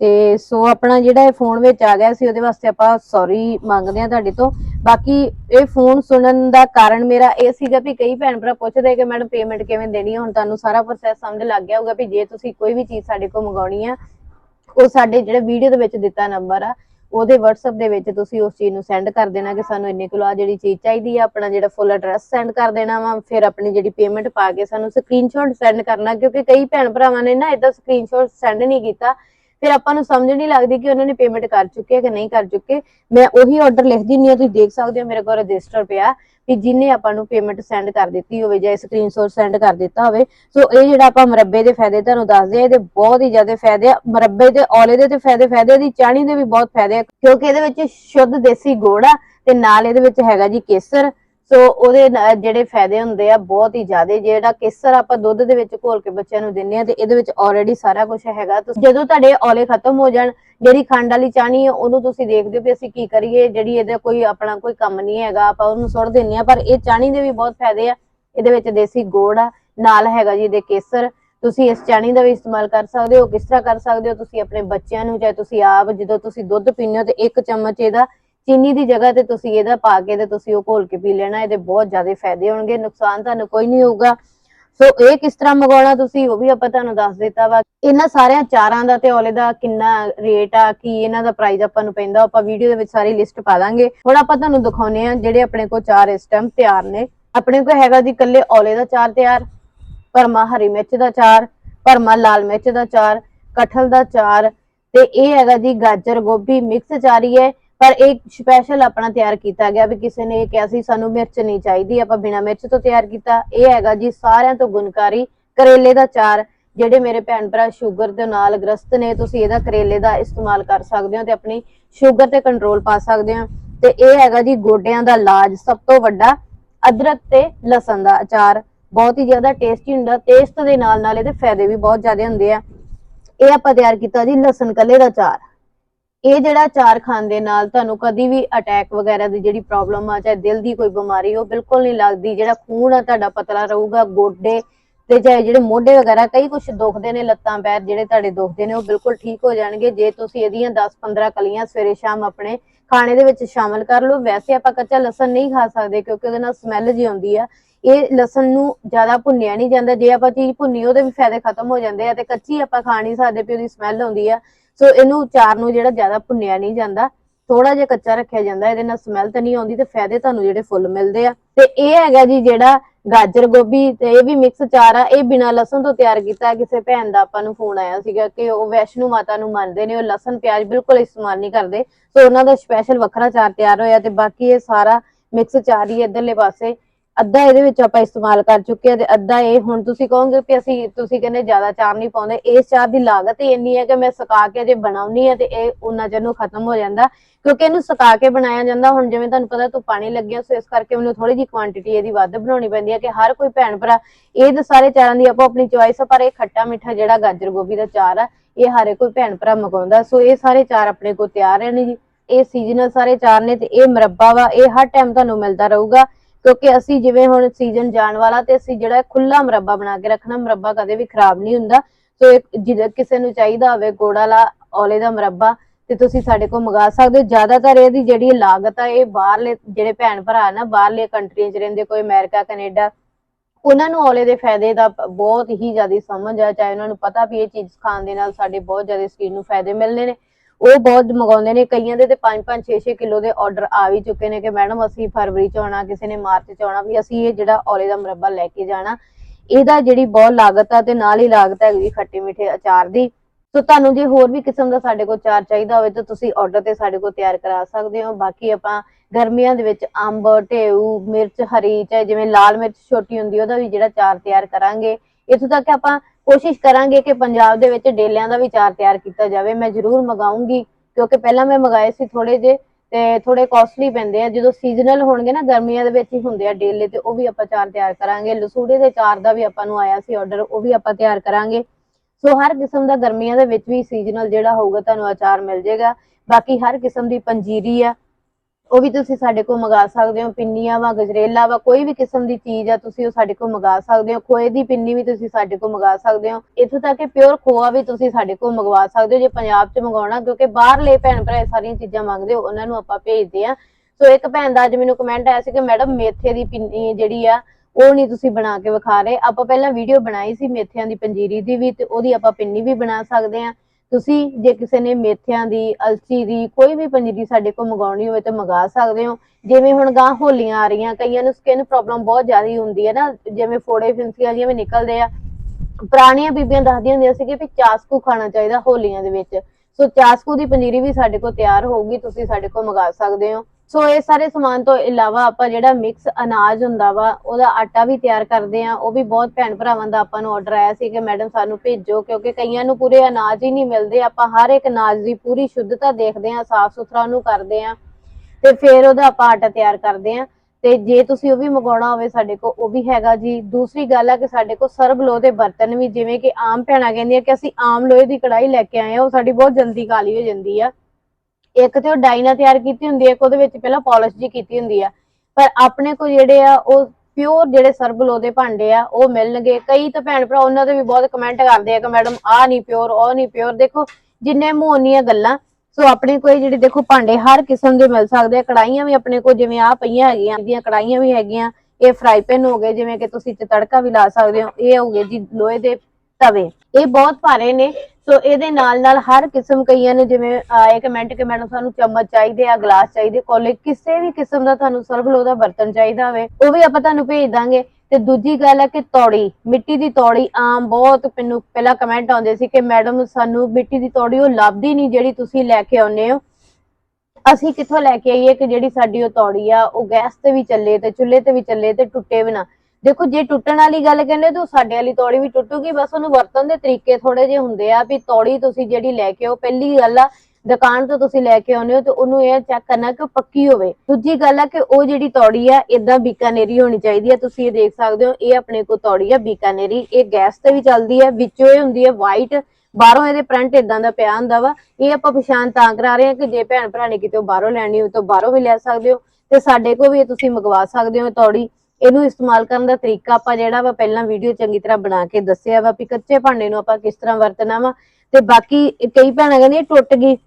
ਤੇ ਸੋ ਆਪਣਾ ਜਿਹੜਾ ਇਹ ਫੋਨ ਵਿੱਚ ਆ ਗਿਆ ਸੀ, ਉਹਦੇ ਵਾਸਤੇ ਆਪਾਂ ਸੌਰੀ ਮੰਗਦੇ ਆ ਤੁਹਾਡੇ ਤੋਂ। ਬਾਕੀ ਇਹ ਫੋਨ ਸੁਣਨ ਦਾ ਕਾਰਨ ਮੇਰਾ ਇਹ ਸੀਗਾ ਵੀ ਕਈ ਭੈਣ ਭਰਾ ਪੁੱਛਦੇ ਕਿ ਮੈਡਮ ਪੇਮੈਂਟ ਕਿਵੇਂ ਦੇਣੀ ਹੈ ਹੁਣ ਤੁਹਾਨੂੰ ਸਾਰਾ ਪ੍ਰੋਸੈਸ ਸਮਝ ਲੱਗ ਗਿਆ ਹੋਊਗਾ ਵੀ ਜੇ ਤੁਸੀਂ ਕੋਈ ਵੀ ਚੀਜ਼ ਸਾਡੇ ਕੋਲ ਮੰਗਾਉਣੀ ਆ, ਉਹ ਸਾਡੇ ਜਿਹੜੇ ਵੀਡੀਓ ਦੇ ਵਿੱਚ ਦਿੱਤਾ ਨੰਬਰ ਆ, ਉਹਦੇ WhatsApp ਦੇ ਵਿੱਚ ਤੁਸੀਂ ਉਸ ਚੀਜ਼ ਨੂੰ ਸੈਂਡ ਕਰ ਦੇਣਾ ਕਿ ਸਾਨੂੰ ਇੰਨੇ ਕਿਲੋ ਆ ਜਿਹੜੀ ਚੀਜ਼ ਚਾਹੀਦੀ ਆ, ਆਪਣਾ ਜਿਹੜਾ ਫੁੱਲ ਐਡਰੈਸ ਸੈਂਡ ਕਰ ਦੇਣਾ ਵਾ, ਫਿਰ ਆਪਣੀ ਜਿਹੜੀ ਪੇਮੈਂਟ ਪਾ ਕੇ ਸਾਨੂੰ ਸਕਰੀਨਸ਼ਾਟ ਸੈਂਡ ਕਰਨਾ, ਕਿਉਂਕਿ ਕਈ ਭੈਣ ਭਰਾਵਾਂ ਨੇ ਨਾ ਇਦਾਂ ਸਕਰੀਨਸ਼ਾਟ ਸੈਂਡ ਨਹੀਂ ਕੀਤਾ ਫਿਰ ਆਪਾਂ ਨੂੰ ਸਮਝ ਨਹੀਂ ਲੱਗਦੀ ਕਿ ਉਹਨਾਂ ਨੇ ਪੇਮੈਂਟ ਕਰ ਚੁੱਕੇ ਆ ਕਿ ਨਹੀਂ ਕਰ ਚੁੱਕੇ। ਮੈਂ ਉਹੀ ਆਰਡਰ ਲਿਖ ਦਿੰਨੀ ਆ ਤੁਸੀਂ ਦੇਖ ਸਕਦੇ ਹੋ ਮੇਰੇ ਕੋਲ ਰਜਿਸਟਰ ਪਿਆ ਵੀ ਜਿਨੇ ਆਪਾਂ ਨੂੰ ਪੇਮੈਂਟ ਸੈਂਡ ਕਰ ਦਿੱਤੀ ਹੋਵੇ ਜਾਂ ਸਕਰੀਨਸ਼ਾਟ ਸੈਂਡ ਕਰ ਦਿੱਤਾ ਹੋਵੇ। ਸੋ ਇਹ ਜਿਹੜਾ ਆਪਾਂ ਮੁਰੱਬੇ ਦੇ ਫਾਇਦੇ ਤੁਹਾਨੂੰ ਦੱਸਦੇ ਆ, ਇਹਦੇ ਬਹੁਤ ਹੀ ਜ਼ਿਆਦਾ ਫਾਇਦੇ ਆ। ਮੁਰੱਬੇ ਦੇ, ਔਲੇ ਦੇ ਤੇ ਫਾਇਦੇ ਫਾਇਦੇ ਦੀ ਚਾਣੀ ਦੇ ਵੀ ਬਹੁਤ ਫਾਇਦੇ ਆ, ਕਿਉਂਕਿ ਇਹਦੇ ਵਿੱਚ ਸ਼ੁੱਧ ਦੇਸੀ ਗੋੜ ਆ ਤੇ ਨਾਲ ਇਹਦੇ ਵਿੱਚ ਹੈਗਾ ਜੀ ਕੇਸਰ। ਸੋ ਉਹਦੇ ਨਾਲ ਜਿਹੜੇ ਫਾਇਦੇ ਹੁੰਦੇ ਆ, ਬਹੁਤ ਹੀ ਜ਼ਿਆਦੇ। ਜਿਹੜਾ ਕੇਸਰ ਆਪਾਂ ਦੁੱਧ ਦੇ ਵਿੱਚ ਘੋਲ ਕੇ ਬੱਚਿਆਂ ਨੂੰ ਦਿੰਨੇ ਆ, ਤੇ ਇਹਦੇ ਵਿੱਚ ਆਲਰੇਡੀ ਸਾਰਾ ਕੁਝ ਹੈਗਾ। ਤੁਸੀਂ, ਜਦੋਂ ਤੁਹਾਡੇ ਔਲੇ ਖਤਮ ਹੋ ਜਾਣ, ਜਿਹੜੀ ਖੰਡ ਵਾਲੀ ਚਾਣੀ ਹੈ ਉਹਨੂੰ ਤੁਸੀਂ ਦੇਖਦੇ ਹੋ ਵੀ ਅਸੀਂ ਕੀ ਕਰੀਏ, ਜਿਹੜੀ ਇਹਦਾ ਕੋਈ ਆਪਣਾ ਕੋਈ ਕੰਮ ਨਹੀਂ ਹੈਗਾ, ਆਪਾਂ ਉਹਨੂੰ ਸੁੱਟ ਦਿੰਨੇ ਆ। ਪਰ ਇਹ ਚਾਣੀ ਦੇ ਵੀ ਬਹੁਤ ਫਾਇਦੇ ਆ। ਇਹਦੇ ਵਿੱਚ ਦੇਸੀ ਗੋੜ ਆ, ਨਾਲ ਹੈਗਾ ਜੀ ਇਹਦੇ ਕੇਸਰ। ਤੁਸੀਂ ਇਸ ਚਾਣੀ ਦਾ ਵੀ ਇਸਤੇਮਾਲ ਕਰ ਸਕਦੇ ਹੋ, ਕਿਸ ਤਰ੍ਹਾਂ ਕਰ ਸਕਦੇ ਹੋ? ਤੁਸੀਂ ਆਪਣੇ ਬੱਚਿਆਂ ਨੂੰ, ਚਾਹੇ ਤੁਸੀਂ ਆਪ, ਜਦੋਂ ਤੁਸੀਂ ਦੁੱਧ ਪੀਂਦੇ ਹੋ, ਤੇ ਇੱਕ ਚਮਚ ਇਹਦਾ ਚੀਨੀ ਦੀ ਜਗ੍ਹਾ ਤੇ ਤੁਸੀਂ ਇਹਦਾ ਪਾ ਕੇ ਤੇ ਤੁਸੀਂ ਉਹ ਘੋਲ ਕੇ ਪੀ ਲੈਣਾ, ਇਹਦੇ ਬਹੁਤ ਜ਼ਿਆਦਾ ਫਾਇਦੇ ਹੋਣਗੇ, ਨੁਕਸਾਨ ਤੁਹਾਨੂੰ ਕੋਈ ਨਹੀਂ ਹੋਊਗਾ। ਸੋ ਇਹ ਕਿਸ ਤਰ੍ਹਾਂ ਮੰਗਾਉਣਾ ਤੁਸੀਂ ਉਹ ਵੀ ਆਪਾਂ ਤੁਹਾਨੂੰ ਦੱਸ ਦਿੱਤਾ ਵਾ। ਇਹਨਾਂ ਸਾਰਿਆਂ ਚਾਰਾਂ ਦਾ ਤੇ ਔਲੇ ਦਾ ਕਿੰਨਾ ਰੇਟ ਆ, ਕੀ ਇਹਨਾਂ ਦਾ ਪ੍ਰਾਈਸ ਆਪਾਂ ਨੂੰ ਪੈਂਦਾ, ਆਪਾਂ ਵੀਡੀਓ ਦੇ ਵਿੱਚ ਸਾਰੀ ਲਿਸਟ ਪਾ ਦਾਂਗੇ। ਹੁਣ ਆਪਾਂ ਤੁਹਾਨੂੰ ਦਿਖਾਉਨੇ ਆ ਜਿਹੜੇ ਆਪਣੇ ਕੋਲ ਚਾਰ ਇਸ ਟਾਈਮ ਤਿਆਰ ਨੇ। ਆਪਣੇ ਕੋਲ ਹੈਗਾ ਜੀ ਕੱਲੇ ਔਲੇ ਦਾ ਚਾਰ ਤਿਆਰ, ਭਰਮਾ ਹਰੀ ਮਿਰਚ ਦਾ ਚਾਰ, ਭਰਮਾ ਲਾਲ ਮਿਰਚ ਦਾ ਚਾਰ, ਕਠਲ ਦਾ ਚਾਰ, ਤੇ ਇਹ ਹੈਗਾ ਜੀ ਗਾਜਰ ਗੋਭੀ ਮਿਕਸ ਚਾਰੀ ਹੈ। ਪਰ ਇਹ ਸਪੈਸ਼ਲ ਆਪਣਾ ਤਿਆਰ ਕੀਤਾ ਗਿਆ ਵੀ ਕਿਸੇ ਨੇ ਇਹ ਕਿਹਾ ਸੀ, ਸਾਨੂੰ ਮਿਰਚ ਨਹੀਂ ਚਾਹੀਦੀ, ਆਪਾਂ ਬਿਨਾ ਮਿਰਚ ਤੋਂ ਤਿਆਰ ਕੀਤਾ। ਇਹ ਹੈਗਾ ਜੀ ਸਾਰਿਆਂ ਤੋਂ ਗੁਣਕਾਰੀ, ਕਰੇਲੇ ਦਾ ਚਾਰ। ਜਿਹੜੇ ਮੇਰੇ ਭੈਣ ਭਰਾ ਸ਼ੂਗਰ ਦੇ ਨਾਲ ਗ੍ਰਸਤ ਨੇ, ਤੁਸੀਂ ਇਹਦਾ ਕਰੇਲੇ ਦਾ ਇਸਤੇਮਾਲ ਕਰ ਸਕਦੇ ਹੋ ਤੇ ਆਪਣੀ ਸ਼ੂਗਰ ਤੇ ਕੰਟਰੋਲ ਪਾ ਸਕਦੇ ਹੋ। ਤੇ ਇਹ ਹੈਗਾ ਜੀ ਗੋਡਿਆਂ ਦਾ ਇਲਾਜ ਸਭ ਤੋਂ ਵੱਡਾ ਅਦਰਕ ਤੇ ਲਸਣ ਦਾ ਅਚਾਰ। ਬਹੁਤ ਹੀ ਜ਼ਿਆਦਾ ਟੇਸਟੀ ਹੁੰਦਾ ਟੇਸਟ ਦੇ ਨਾਲ ਨਾਲ ਇਹਦੇ ਫਾਇਦੇ ਵੀ ਬਹੁਤ ਜ਼ਿਆਦਾ ਹੁੰਦੇ ਆ। ਇਹ ਆਪਾਂ ਤਿਆਰ ਕੀਤਾ ਜੀ ਲਸਣ ਕੱਲੇ ਦਾ ਚਾਰ। ਇਹ ਜਿਹੜਾ ਚਾਰ ਖਾਣ ਦੇ ਨਾਲ ਤੁਹਾਨੂੰ ਕਦੀ ਵੀ ਅਟੈਕ ਵਗੈਰਾ ਦੀ ਜਿਹੜੀ ਪ੍ਰੋਬਲਮ ਆ, ਚਾਹੇ ਦਿਲ ਦੀ ਕੋਈ ਬਿਮਾਰੀ ਉਹ ਬਿਲਕੁਲ ਨਹੀਂ ਲੱਗਦੀ। ਜਿਹੜਾ ਖੂਨ ਆ ਤੁਹਾਡਾ ਪਤਲਾ ਰਹੂਗਾ, ਗੋਡੇ ਤੇ ਚਾਹੇ ਜਿਹੜੇ ਮੋਢੇ ਵਗੈਰਾ, ਕਈ ਕੁਝ ਦੁਖਦੇ ਨੇ ਲੱਤਾਂ, ਪੈਰ ਜਿਹੜੇ ਤੁਹਾਡੇ ਦੁਖਦੇ ਨੇ, ਉਹ ਬਿਲਕੁਲ ਠੀਕ ਹੋ ਜਾਣਗੇ। ਜੇ ਤੁਸੀਂ ਇਹਦੀਆਂ 10-15 ਕਲੀਆਂ ਸਵੇਰੇ ਸ਼ਾਮ ਆਪਣੇ ਖਾਣੇ ਦੇ ਵਿੱਚ ਸ਼ਾਮਲ ਕਰ ਲਓ। ਵੈਸੇ ਆਪਾਂ ਕੱਚਾ ਲਸਣ ਨਹੀਂ ਖਾ ਸਕਦੇ ਕਿਉਂਕਿ ਉਹਦੇ ਨਾਲ ਸਮੈਲ ਜੀ ਆਉਂਦੀ ਆ। ਇਹ ਲਸਣ ਨੂੰ ਜ਼ਿਆਦਾ ਭੁੰਨਿਆ ਨਹੀਂ ਜਾਂਦਾ। ਜੇ ਆਪਾਂ ਚੀਜ਼ ਭੁੰਨੀ, ਉਹਦੇ ਵੀ ਫਾਇਦੇ ਖਤਮ ਹੋ ਜਾਂਦੇ ਆ ਤੇ ਕੱਚੀ ਆਪਾਂ ਖਾ ਨਹੀਂ ਸਕਦੇ, ਵੀ ਉਹਦੀ ਸਮੈਲ ਆਉਂਦੀ ਆ। ਸੋ ਇਹਨੂੰ ਚਾਰ ਨੂੰ ਜਿਹੜਾ ਜ਼ਿਆਦਾ ਭੁੰਨਿਆ ਨਹੀਂ ਜਾਂਦਾ ਥੋੜਾ ਜਿਹਾ ਕੱਚਾ ਰੱਖਿਆ ਜਾਂਦਾ, ਇਹਦੇ ਨਾਲ ਸਮੈਲ ਤਾਂ ਨਹੀਂ ਆਉਂਦੀ ਤੇ ਫਾਇਦੇ ਤੁਹਾਨੂੰ ਜਿਹੜੇ ਫੁੱਲ ਮਿਲਦੇ ਆ। ਤੇ ਇਹ ਹੈਗਾ ਜੀ ਜਿਹੜਾ ਗਾਜਰ ਗੋਭੀ ਤੇ ਇਹ ਵੀ ਮਿਕਸ ਚਾਰ ਆ, ਇਹ ਬਿਨਾ ਲਸਣ ਤੋਂ ਤਿਆਰ ਕੀਤਾ ਕਿਸੇ ਭੈਣ ਦਾ ਆਪਾਂ ਨੂੰ ਫੋਨ ਆਇਆ ਸੀਗਾ ਕਿ ਉਹ ਵੈਸ਼ਨੂ ਮਾਤਾ ਨੂੰ ਮੰਨਦੇ ਨੇ, ਉਹ ਲਸਣ ਪਿਆਜ਼ ਬਿਲਕੁਲ ਇਸਤੇਮਾਲ ਨਹੀਂ ਕਰਦੇ। ਸੋ ਉਹਨਾਂ ਦਾ ਸਪੈਸ਼ਲ ਵੱਖਰਾ ਚਾਰ ਤਿਆਰ ਹੋਇਆ ਤੇ ਬਾਕੀ ਇਹ ਸਾਰਾ ਮਿਕਸ ਚਾਰ ਹੀ ਇਧਰਲੇ ਪਾਸੇ। ਅੱਧਾ ਇਹਦੇ ਵਿੱਚ ਆਪਾਂ ਇਸਤੇਮਾਲ ਕਰ ਚੁੱਕੇ ਆ ਤੇ ਅੱਧਾ ਇਹ ਹੁਣ ਤੁਸੀਂ ਕਹੋਗੇ ਵੀ ਅਸੀਂ, ਤੁਸੀਂ ਕਹਿੰਦੇ ਜ਼ਿਆਦਾ ਚਾਰ ਨਹੀਂ ਪਾਉਂਦੇ। ਇਸ ਚਾਰ ਦੀ ਲਾਗਤ ਹੀ ਇੰਨੀ ਹੈ ਕਿ ਮੈਂ ਸੁਕਾ ਕੇ ਜੇ ਬਣਾਉਣੀ ਹੈ ਤੇ ਇਹ ਉਨਾ ਚਿਰ ਨੂੰ ਖਤਮ ਹੋ ਜਾਂਦਾ। ਕਿਉਂਕਿ ਇਹਨੂੰ ਸੁਕਾ ਕੇ ਬਣਾਇਆ ਜਾਂਦਾ, ਹੁਣ ਜਿਵੇਂ ਤੁਹਾਨੂੰ ਪਤਾ ਤੂੰ ਪਾਣੀ ਲੱਗਿਆ, ਸੋ ਇਸ ਕਰਕੇ ਮੈਨੂੰ ਥੋੜੀ ਜਿਹੀ ਕੁਆਂਟੀਟੀ ਇਹਦੀ ਵੱਧ ਬਣਾਉਣੀ ਪੈਂਦੀ ਹੈ ਕਿ ਹਰ ਕੋਈ ਭੈਣ ਭਰਾ, ਇਹ ਤਾਂ ਸਾਰੇ ਚਾਰਾਂ ਦੀ ਆਪੋ ਆਪਣੀ ਚੁਆਇਸ ਆ, ਪਰ ਇਹ ਖੱਟਾ ਮਿੱਠਾ ਜਿਹੜਾ ਗਾਜਰ ਗੋਭੀ ਦਾ ਚਾਰ ਆ, ਇਹ ਹਰੇ ਕੋਈ ਭੈਣ ਭਰਾ ਮੰਗਾਉਂਦਾ ਸੋ ਇਹ ਸਾਰੇ ਚਾਰ ਆਪਣੇ ਕੋਲ ਤਿਆਰ ਨੇ ਜੀ। ਇਹ ਸੀਜ਼ਨਲ ਸਾਰੇ ਚਾਰ ਨੇ ਤੇ ਇਹ ਮੁਰੱਬਾ ਵਾ, ਇਹ ਹਰ ਟਾਈਮ ਤੁਹਾਨੂੰ ਮਿਲਦਾ ਰਹੂਗਾ। ਕਿਉਂਕਿ ਅਸੀਂ ਜਿਵੇਂ ਹੁਣ ਸੀਜ਼ਨ ਜਾਣ ਵਾਲਾ ਤੇ ਅਸੀਂ ਜਿਹੜਾ ਖੁੱਲਾ ਮੁਰੱਬਾ ਬਣਾ ਕੇ ਰੱਖਣਾ, ਮੁਰੱਬਾ ਕਦੇ ਵੀ ਖਰਾਬ ਨਹੀਂ ਹੁੰਦਾ। ਸੋ ਇਹ ਕਿਸੇ ਨੂੰ ਚਾਹੀਦਾ ਹੋਵੇ ਗੋੜ ਔਲੇ ਦਾ ਮੁਰੱਬਾ ਤੇ ਤੁਸੀਂ ਸਾਡੇ ਕੋਲ ਮੰਗਾ ਸਕਦੇ ਹੋ। ਜ਼ਿਆਦਾਤਰ ਇਹਦੀ ਜਿਹੜੀ ਲਾਗਤ ਆ, ਇਹ ਬਾਹਰਲੇ ਜਿਹੜੇ ਭੈਣ ਭਰਾ ਨਾ, ਬਾਹਰਲੇ ਕੰਟਰੀਆਂ 'ਚ ਰਹਿੰਦੇ, ਕੋਈ ਅਮਰੀਕਾ, ਕੈਨੇਡਾ, ਉਹਨਾਂ ਨੂੰ ਔਲੇ ਦੇ ਫਾਇਦੇ ਦਾ ਬਹੁਤ ਹੀ ਜ਼ਿਆਦਾ ਸਮਝ ਆ। ਚਾਹੇ ਉਹਨਾਂ ਨੂੰ ਪਤਾ ਵੀ ਇਹ ਚੀਜ਼ ਖਾਣ ਦੇ ਨਾਲ ਸਾਡੇ ਬਹੁਤ ਜ਼ਿਆਦਾ ਸਰੀਰ ਨੂੰ ਫਾਇਦੇ ਮਿਲਣੇ ਨੇ। ਉਹ ਬਹੁਤ ਮੰਗਾਉਂਦੇ ਨੇ, ਕਈਆਂ ਦੇ ਤੇ 5-5 6-6 ਕਿਲੋ ਦੇ ਆਰਡਰ ਆ ਵੀ ਚੁੱਕੇ ਨੇ ਕਿ ਮੈਡਮ ਅਸੀਂ ਫਰਵਰੀ ਚ ਆਉਣਾ, ਕਿਸੇ ਨੇ ਮਾਰਚ ਚ ਆਉਣਾ ਵੀ ਅਸੀਂ ਇਹ ਜਿਹੜਾ ਔਲੇ ਦਾ ਮੁਰੱਬਾ ਲੈ ਕੇ ਜਾਣਾ। ਇਹਦਾ ਜਿਹੜੀ ਬਹੁਤ ਲਾਗਤ ਆ ਤੇ ਨਾਲ ਹੀ ਲਾਗਤ ਹੈਗੀ ਖੱਟੇ ਮਿੱਠੇ ਅਚਾਰ ਦੀ। ਸੋ ਤੁਹਾਨੂੰ ਜੇ ਹੋਰ ਵੀ ਕਿਸਮ ਦਾ ਸਾਡੇ ਕੋਲ ਚਾਰ ਚਾਹੀਦਾ ਹੋਵੇ ਤਾਂ ਤੁਸੀਂ ਆਰਡਰ ਤੇ ਸਾਡੇ ਕੋਲ ਤਿਆਰ ਕਰਾ ਸਕਦੇ ਹੋ। ਬਾਕੀ ਆਪਾਂ ਗਰਮੀਆਂ ਦੇ ਵਿੱਚ ਅੰਬ, ਢੇਊ, ਮਿਰਚ, ਹਰੀ, ਚਾਹੇ ਜਿਵੇਂ ਲਾਲ ਮਿਰਚ ਛੋਟੀ ਹੁੰਦੀ ਉਹਦਾ ਵੀ ਜਿਹੜਾ ਚਾਰ ਤਿਆਰ ਕਰਾਂਗੇ। ਇੱਥੋਂ ਤੱਕ ਆਪਾਂ ਕੋਸ਼ਿਸ਼ ਕਰਾਂਗੇ ਕਿ ਪੰਜਾਬ ਦੇ ਵਿੱਚ ਡੇਲਿਆਂ ਦਾ ਵੀ ਚਾਰ ਤਿਆਰ ਕੀਤਾ ਜਾਵੇ। ਮੈਂ ਜ਼ਰੂਰ ਮਗਾਉਂਗੀ, ਕਿਉਂਕਿ ਪਹਿਲਾਂ ਮੈਂ ਮਗਾਏ ਸੀ ਥੋੜੇ ਜੇ ਤੇ ਥੋੜੇ ਕਾਸਟਲੀ ਪੈਂਦੇ ਆ। ਜਦੋਂ ਸੀਜ਼ਨਲ ਹੋਣਗੇ ਨਾ, ਗਰਮੀਆਂ ਦੇ ਵਿੱਚ ਹੀ ਹੁੰਦੇ ਆ ਡੇਲੇ ਤੇ ਉਹ ਵੀ ਆਪਾਂ ਚਾਰ ਤਿਆਰ ਕਰਾਂਗੇ। ਲਸੂੜੇ ਦੇ ਚਾਰ ਦਾ ਵੀ ਆਪਾਂ ਨੂੰ ਆਇਆ ਸੀ ਆਰਡਰ ਉਹ ਵੀ ਆਪਾਂ ਤਿਆਰ ਕਰਾਂਗੇ। ਸੋ ਹਰ ਕਿਸਮ ਦਾ ਗਰਮੀਆਂ ਦੇ ਵਿੱਚ ਵੀ ਸੀਜ਼ਨਲ ਜਿਹੜਾ ਹੋਊਗਾ, ਤੁਹਾਨੂੰ ਅਚਾਰ ਮਿਲ ਜਾਏਗਾ। ਬਾਕੀ ਹਰ ਕਿਸਮ ਦੀ ਪੰਜੀਰੀ ਆ ਉਹ ਵੀ ਤੁਸੀਂ ਸਾਡੇ ਕੋਲ ਮੰਗਾ ਸਕਦੇ ਹੋ, ਪਿੰਨੀਆਂ ਵਾ, ਗਜਰੇਲਾ ਵਾ, ਕੋਈ ਵੀ ਕਿਸਮ ਦੀ ਚੀਜ਼ ਆ, ਤੁਸੀਂ ਉਹ ਸਾਡੇ ਕੋਲ ਮੰਗਾ ਸਕਦੇ ਹੋ। ਖੋਏ ਦੀ ਪਿੰਨੀ ਵੀ ਤੁਸੀਂ ਸਾਡੇ ਕੋਲ ਮੰਗਾ ਸਕਦੇ ਹੋ। ਇੱਥੋਂ ਤੱਕ ਕਿ ਪਿਓਰ ਖੋਆ ਵੀ ਤੁਸੀਂ ਸਾਡੇ ਕੋਲ ਮੰਗਵਾ ਸਕਦੇ ਹੋ, ਜੇ ਪੰਜਾਬ 'ਚ ਮੰਗਾਉਣਾ ਕਿਉਂਕਿ ਬਾਹਰਲੇ ਭੈਣ ਭਰਾ ਇਹ ਸਾਰੀਆਂ ਚੀਜ਼ਾਂ ਮੰਗਦੇ ਹੋ ਉਹਨਾਂ ਨੂੰ ਆਪਾਂ ਭੇਜਦੇ ਆ। ਸੋ ਇੱਕ ਭੈਣ ਦਾ ਅੱਜ ਮੈਨੂੰ ਕਮੈਂਟ ਆਇਆ ਸੀ ਕਿ ਮੈਡਮ ਮੇਥੇ ਦੀ ਪਿੰਨੀ ਜਿਹੜੀ ਆ, ਉਹ ਨਹੀਂ ਤੁਸੀਂ ਬਣਾ ਕੇ ਵਿਖਾ ਰਹੇ। ਆਪਾਂ ਪਹਿਲਾਂ ਵੀਡੀਓ ਬਣਾਈ ਸੀ ਮੇਥਿਆਂ ਦੀ ਪੰਜੀਰੀ ਦੀ ਵੀ, ਤੇ ਉਹਦੀ ਆਪਾਂ ਪਿੰਨੀ ਵੀ ਬਣਾ ਸਕਦੇ ਆ। ਤੁਸੀਂ ਜੇ ਕਿਸੇ ਨੇ ਮੇਥਿਆਂ ਦੀ, ਅਲਸੀ ਦੀ, ਕੋਈ ਵੀ ਪੰਜੀਰੀ ਸਾਡੇ ਕੋਲ ਮੰਗਾਉਣੀ ਹੋਵੇ ਤਾਂ ਮੰਗਾ ਸਕਦੇ ਹੋ। ਜਿਵੇਂ ਹੁਣ ਗਾਂ ਹੋਲੀਆਂ ਆ ਰਹੀਆਂ, ਕਈਆਂ ਨੂੰ ਸਕਿਨ ਪ੍ਰੋਬਲਮ ਬਹੁਤ ਜ਼ਿਆਦਾ ਹੁੰਦੀ ਹੈ ਨਾ, ਜਿਵੇਂ ਫੋੜੇ ਫਿੰਸੀਆਂ ਜਿਵੇਂ ਨਿਕਲਦੇ ਆ। ਪੁਰਾਣੀਆਂ ਬੀਬੀਆਂ ਦੱਸਦੀਆਂ ਹੁੰਦੀਆਂ ਸੀ ਕਿ ਵੀ ਚਾਸਕੂ ਖਾਣਾ ਚਾਹੀਦਾ ਹੋਲੀਆਂ ਦੇ ਵਿੱਚ। ਸੋ ਚਾਸਕੂ ਦੀ ਪੰਜੀਰੀ ਵੀ ਸਾਡੇ ਕੋਲ ਤਿਆਰ ਹੋਊਗੀ, ਤੁਸੀਂ ਸਾਡੇ ਕੋਲ ਮੰਗਾ ਸਕਦੇ ਹੋ। ਸੋ ਇਹ ਸਾਰੇ ਸਮਾਨ ਤੋਂ ਇਲਾਵਾ ਆਪਾਂ ਜਿਹੜਾ ਮਿਕਸ ਅਨਾਜ ਹੁੰਦਾ ਵਾ, ਉਹਦਾ ਆਟਾ ਵੀ ਤਿਆਰ ਕਰਦੇ ਆ ਉਹ ਵੀ ਬਹੁਤ ਭੈਣ ਭਰਾਵਾਂ ਦਾ ਆਪਾਂ ਨੂੰ ਆਰਡਰ ਆਇਆ ਸੀ ਕਿ ਮੈਡਮ ਸਾਨੂੰ ਭੇਜੋ, ਕਿਉਂਕਿ ਕਈਆਂ ਨੂੰ ਪੂਰੇ ਅਨਾਜ ਹੀ ਨਹੀਂ ਮਿਲਦੇ। ਆਪਾਂ ਹਰ ਇੱਕ ਅਨਾਜ ਦੀ ਪੂਰੀ ਸ਼ੁੱਧਤਾ ਦੇਖਦੇ ਆ ਸਾਫ਼ ਸੁਥਰਾ ਉਹਨੂੰ ਕਰਦੇ ਆ ਤੇ ਫਿਰ ਉਹਦਾ ਆਪਾਂ ਆਟਾ ਤਿਆਰ ਕਰਦੇ ਆ ਤੇ ਜੇ ਤੁਸੀਂ ਉਹ ਵੀ ਮੰਗਾਉਣਾ ਹੋਵੇ ਸਾਡੇ ਕੋਲ, ਉਹ ਵੀ ਹੈਗਾ ਜੀ। ਦੂਸਰੀ ਗੱਲ ਆ ਕਿ ਸਾਡੇ ਕੋਲ ਸਰਬ ਲੋਹ ਦੇ ਬਰਤਨ ਵੀ, ਜਿਵੇਂ ਕਿ ਆਮ ਭੈਣਾਂ ਕਹਿੰਦੀਆਂ ਕਿ ਅਸੀਂ ਆਮ ਲੋਹੇ ਦੀ ਕੜਾਈ ਲੈ ਕੇ ਆਏ ਆ ਉਹ ਸਾਡੀ ਬਹੁਤ ਜਲਦੀ ਕਾਲੀ ਹੋ ਜਾਂਦੀ ਆ। ਇੱਕ ਤੇ ਉਹ ਡਾਈ ਤਿਆਰ ਕੀਤੀ ਹੁੰਦੀ ਹੈ, ਇੱਕ ਉਹਦੇ ਵਿੱਚ ਪਹਿਲਾਂ ਪਾਲਿਸ਼ ਜੀ ਕੀਤੀ ਹੁੰਦੀ ਆ। ਪਰ ਆਪਣੇ ਕੋਲ ਜਿਹੜੇ ਆ, ਉਹ ਪਿਓਰ ਜਿਹੜੇ ਸਰਬ ਦੇ ਭਾਂਡੇ ਆ, ਉਹ ਮਿਲਣਗੇ। ਕਈ ਤਾਂ ਭੈਣ ਭਰਾ ਉਹਨਾਂ ਦੇ ਵੀ ਬਹੁਤ ਕਮੈਂਟ ਕਰਦੇ ਆ ਕਿ ਮੈਡਮ ਆਹ ਨਹੀਂ ਪਿਓਰ ਉਹ ਨਹੀਂ ਪਿਓਰ ਦੇਖੋ, ਜਿੰਨੇ ਮੂੰਹ ਗੱਲਾਂ। ਸੋ ਆਪਣੇ ਕੋਲ ਜਿਹੜੇ ਦੇਖੋ ਭਾਂਡੇ ਹਰ ਕਿਸਮ ਦੇ ਮਿਲ ਸਕਦੇ ਆ। ਕੜਾਈਆਂ ਵੀ ਆਪਣੇ ਕੋਲ ਜਿਵੇਂ ਆ ਪਈਆਂ ਹੈਗੀਆਂ, ਇਹਦੀਆਂ ਕੜਾਈਆਂ ਵੀ ਹੈਗੀਆਂ। ਇਹ ਫਰਾਈ ਪੈਨ ਹੋ ਗਏ, ਜਿਵੇਂ ਕਿ ਤੁਸੀਂ ਤੇ ਤੜਕਾ ਵੀ ਲਾ ਸਕਦੇ ਹੋ। ਇਹ ਹੋਗੇ ਜੀ ਲੋਹੇ ਦੇ ਤਵੇ। ਇਹ ਬਹੁਤ ਭਾਰੇ ਨੇ। ਸੋ ਇਹਦੇ ਨਾਲ ਨਾਲ ਹਰ ਕਿਸਮ ਕਈਆਂ ਨੇ ਜਿਵੇਂ ਆਏ ਕਮੈਂਟ ਕਿ ਮੈਡਮ ਸਾਨੂੰ ਚਮਚ ਚਾਹੀਦੇ ਆ, ਗਲਾਸ ਚਾਹੀਦੇ, ਕੋਲੇ ਕਿਸੇ ਵੀ ਕਿਸਮ ਦਾ ਤੁਹਾਨੂੰ ਸਰਬ ਲੋਹ ਦਾ ਬਰਤਨ ਚਾਹੀਦਾ ਹੋਵੇ, ਉਹ ਵੀ ਆਪਾਂ ਤੁਹਾਨੂੰ ਭੇਜ ਦਾਂਗੇ। ਤੇ ਦੂਜੀ ਗੱਲ ਹੈ ਕਿ ਤੌੜੀ, ਮਿੱਟੀ ਦੀ ਤੌੜੀ ਆਮ ਬਹੁਤ ਮੈਨੂੰ ਪਹਿਲਾਂ ਕਮੈਂਟ ਆਉਂਦੇ ਸੀ ਕਿ ਮੈਡਮ ਸਾਨੂੰ ਮਿੱਟੀ ਦੀ ਤੌੜੀ ਉਹ ਲੱਭਦੀ ਨਹੀਂ ਜਿਹੜੀ ਤੁਸੀਂ ਲੈ ਕੇ ਆਉਂਦੇ ਹੋ। ਅਸੀਂ ਕਿੱਥੋਂ ਲੈ ਕੇ ਆਈਏ ਕਿ ਜਿਹੜੀ ਸਾਡੀ ਉਹ ਤੌੜੀ ਆ, ਉਹ ਗੈਸ ਤੇ ਵੀ ਚੱਲੇ ਤੇ ਚੁੱਲ੍ਹੇ ਤੇ ਵੀ ਚੱਲੇ ਤੇ ਟੁੱਟੇ ਵੀ ਨਾ। ਦੇਖੋ, ਜੇ ਟੁੱਟਣ ਵਾਲੀ ਗੱਲ ਕਹਿੰਦੇ ਤਾਂ ਸਾਡੇ ਵਾਲੀ ਤੌੜੀ ਵੀ ਟੁੱਟੂਗੀ, ਬਸ ਉਹਨੂੰ ਵਰਤਣ ਦੇ ਤਰੀਕੇ ਥੋੜੇ ਜਿਹੇ ਹੁੰਦੇ ਆ ਵੀ ਤੌੜੀ ਤੁਸੀਂ ਜਿਹੜੀ ਲੈ ਕੇ ਆਓ, ਪਹਿਲੀ ਗੱਲ ਆ, ਦੁਕਾਨ ਤੋਂ ਤੁਸੀਂ ਲੈ ਕੇ ਆਉਂਦੇ ਹੋ ਤੇ ਉਹਨੂੰ ਇਹ ਚੈੱਕ ਕਰਨਾ ਕਿ ਉਹ ਪੱਕੀ ਹੋਵੇ। ਦੂਜੀ ਗੱਲ ਆ ਕਿ ਉਹ ਜਿਹੜੀ ਤੌੜੀ ਆ ਇਦਾਂ ਬੀਕਾਨੇਰੀ ਹੋਣੀ ਚਾਹੀਦੀ ਆ, ਤੁਸੀਂ ਇਹ ਦੇਖ ਸਕਦੇ ਹੋ, ਇਹ ਆਪਣੇ ਕੋਲ ਤੌੜੀ ਆ, ਬੀਕਾਨੇਰੀ, ਇਹ ਗੈਸ ਤੇ ਵੀ ਚੱਲਦੀ ਆ, ਵਿੱਚੋਂ ਇਹ ਹੁੰਦੀ ਆ ਵਾਈਟ ਬਾਹਰੋਂ ਇਹਦੇ ਪ੍ਰਿੰਟ ਇਦਾਂ ਦਾ ਪਿਆ ਹੁੰਦਾ ਵਾ, ਇਹ ਆਪਾਂ ਪਛਾਣ ਤਾਂ ਕਰਾ ਰਹੇ ਹਾਂ ਕਿ ਜੇ ਭੈਣ ਭਰਾ ਨੇ ਕਿਤੇ ਬਾਹਰੋਂ ਲੈਣੀ ਹੋਵੇ ਤਾਂ ਬਾਹਰੋਂ ਵੀ ਲੈ ਸਕਦੇ ਹੋ ਤੇ ਸਾਡੇ ਕੋਲ ਵੀ ਇਹ ਤੁਸੀਂ ਮੰਗਵਾ ਸਕਦੇ ਹੋ ਤੌੜੀ। ਇਹਨੂੰ ਇਸਤੇਮਾਲ ਕਰਨ ਦਾ ਤਰੀਕਾ ਆਪਾਂ ਜਿਹੜਾ ਵਾ ਪਹਿਲਾਂ ਵੀਡੀਓ ਚੰਗੀ ਤਰ੍ਹਾਂ ਬਣਾ ਕੇ ਦੱਸਿਆ ਵਾ ਵੀ ਕੱਚੇ ਭਾਂਡੇ ਨੂੰ ਆਪਾਂ ਕਿਸ ਤਰ੍ਹਾਂ ਵਰਤਣਾ ਵਾ। ਤੇ ਬਾਕੀ ਕਈ ਭੈਣਾਂ ਕਹਿੰਦੀਆਂ ਟੁੱਟ ਗਈ।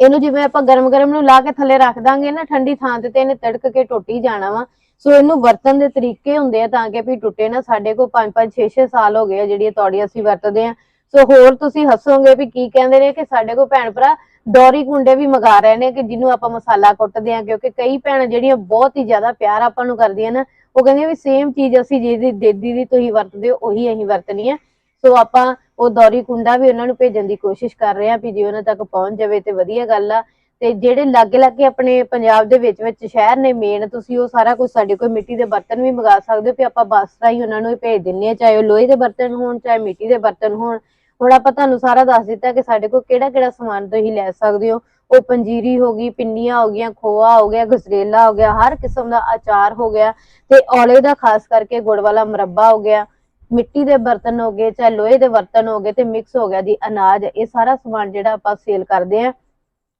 ਇਹਨੂੰ ਜਿਵੇਂ ਆਪਾਂ ਗਰਮ ਗਰਮ ਨੂੰ ਲਾ ਕੇ ਥੱਲੇ ਰੱਖ ਦਾਂਗੇ ਨਾ, ਠੰਡੀ ਥਾਂ ਤੇ ਤੇ ਇਹਨੇ ਤੜਕ ਕੇ ਟੁੱਟ ਜਾਣਾ ਵਾ। ਸੋ ਇਹਨੂੰ ਵਰਤਣ ਦੇ ਤਰੀਕੇ ਹੁੰਦੇ ਆ ਤਾਂ ਕਿ ਵੀ ਟੁੱਟੇ ਨਾ। ਸਾਡੇ ਕੋਲ 5-5 6-6 ਸਾਲ ਹੋ ਗਏ ਆ ਜਿਹੜੀਆਂ ਤੌੜੀ ਅਸੀਂ ਵਰਤਦੇ ਆ। ਸੋ ਹੋਰ ਤੁਸੀਂ ਹੱਸੋਗੇ ਵੀ ਕੀ ਕਹਿੰਦੇ ਨੇ ਕਿ ਸਾਡੇ ਕੋਲ ਭੈਣ ਭਰਾ ਡੋਰੀ ਕੁੰਡੇ ਵੀ ਮੰਗਾ ਰਹੇ ਨੇ ਕਿ ਜਿਹਨੂੰ ਆਪਾਂ ਮਸਾਲਾ ਕੁੱਟਦੇ ਆ, ਕਿਉਂਕਿ ਕਈ ਭੈਣਾਂ ਜਿਹੜੀਆਂ ਬਹੁਤ ਹੀ ਜ਼ਿਆਦਾ ਪਿਆਰ ਆਪਾਂ ਨੂੰ ਕਰਦੀਆਂ ਨਾ ਉਹ ਕਹਿੰਦੇ ਵੀ ਸੇਮ ਚੀਜ਼ ਅਸੀਂ ਜਿਹਦੀ ਦੇਦੀ ਦੀ ਤੁਸੀਂ ਵਰਤਦੇ ਹੋ, ਉਹੀ ਅਸੀਂ ਵਰਤਣੀ ਆ ਸੋ ਆਪਾਂ ਉਹ ਦੌਰੀ ਕੁੰਡਾ ਵੀ ਉਹਨਾਂ ਨੂੰ ਭੇਜਣ ਦੀ ਕੋਸ਼ਿਸ਼ ਕਰ ਰਹੇ ਆ ਵੀ ਜੇ ਉਹਨਾਂ ਤੱਕ ਪਹੁੰਚ ਜਾਵੇ ਤੇ ਵਧੀਆ ਗੱਲ ਆ। ਤੇ ਜਿਹੜੇ ਲਾਗੇ ਲਾਗੇ ਆਪਣੇ ਪੰਜਾਬ ਦੇ ਵਿੱਚ ਵਿੱਚ ਸ਼ਹਿਰ ਨੇ ਮੇਨ ਤੁਸੀਂ ਉਹ ਸਾਰਾ ਕੁਝ ਸਾਡੇ ਕੋਲ ਮਿੱਟੀ ਦੇ ਬਰਤਨ ਵੀ ਮੰਗਾ ਸਕਦੇ ਹੋ ਵੀ ਆਪਾਂ ਬੱਸ ਰਾਹੀਂ ਉਹਨਾਂ ਨੂੰ ਭੇਜ ਦਿੰਨੇ ਆ ਚਾਹੇ ਉਹ ਲੋਹੇ ਦੇ ਬਰਤਨ ਹੋਣ, ਚਾਹੇ ਮਿੱਟੀ ਦੇ ਬਰਤਨ ਹੋਣ। ਹੁਣ ਆਪਾਂ ਤੁਹਾਨੂੰ ਸਾਰਾ ਦੱਸ ਦਿੱਤਾ ਕਿ ਸਾਡੇ ਕੋਲ ਕਿਹੜਾ ਕਿਹੜਾ ਸਮਾਨ ਤੁਸੀਂ ਲੈ ਸਕਦੇ ਹੋ। ਉਹ ਪੰਜੀਰੀ ਹੋ ਗਈ, ਪਿੰਨੀਆਂ ਹੋ ਗਈਆਂ, ਖੋਆ ਹੋ ਗਿਆ, ਗਜਰੇਲਾ ਹੋ ਗਿਆ, ਹਰ ਕਿਸਮ ਦਾ ਅਚਾਰ ਹੋ ਗਿਆ ਤੇ ਔਲੇ ਦਾ ਖਾਸ ਕਰਕੇ ਗੁੜ ਵਾਲਾ ਮੁਰੱਬਾ ਹੋ ਗਿਆ, ਮਿੱਟੀ ਦੇ ਬਰਤਨ ਹੋ ਗਏ, ਚਾਹੇ ਲੋਹੇ ਦੇ ਬਰਤਨ ਹੋ ਗਏ ਤੇ ਮਿਕਸ ਹੋ ਗਿਆ ਜੀ ਅਨਾਜ, ਇਹ ਸਾਰਾ ਸਮਾਨ ਜਿਹੜਾ ਆਪਾਂ ਸੇਲ ਕਰਦੇ ਆ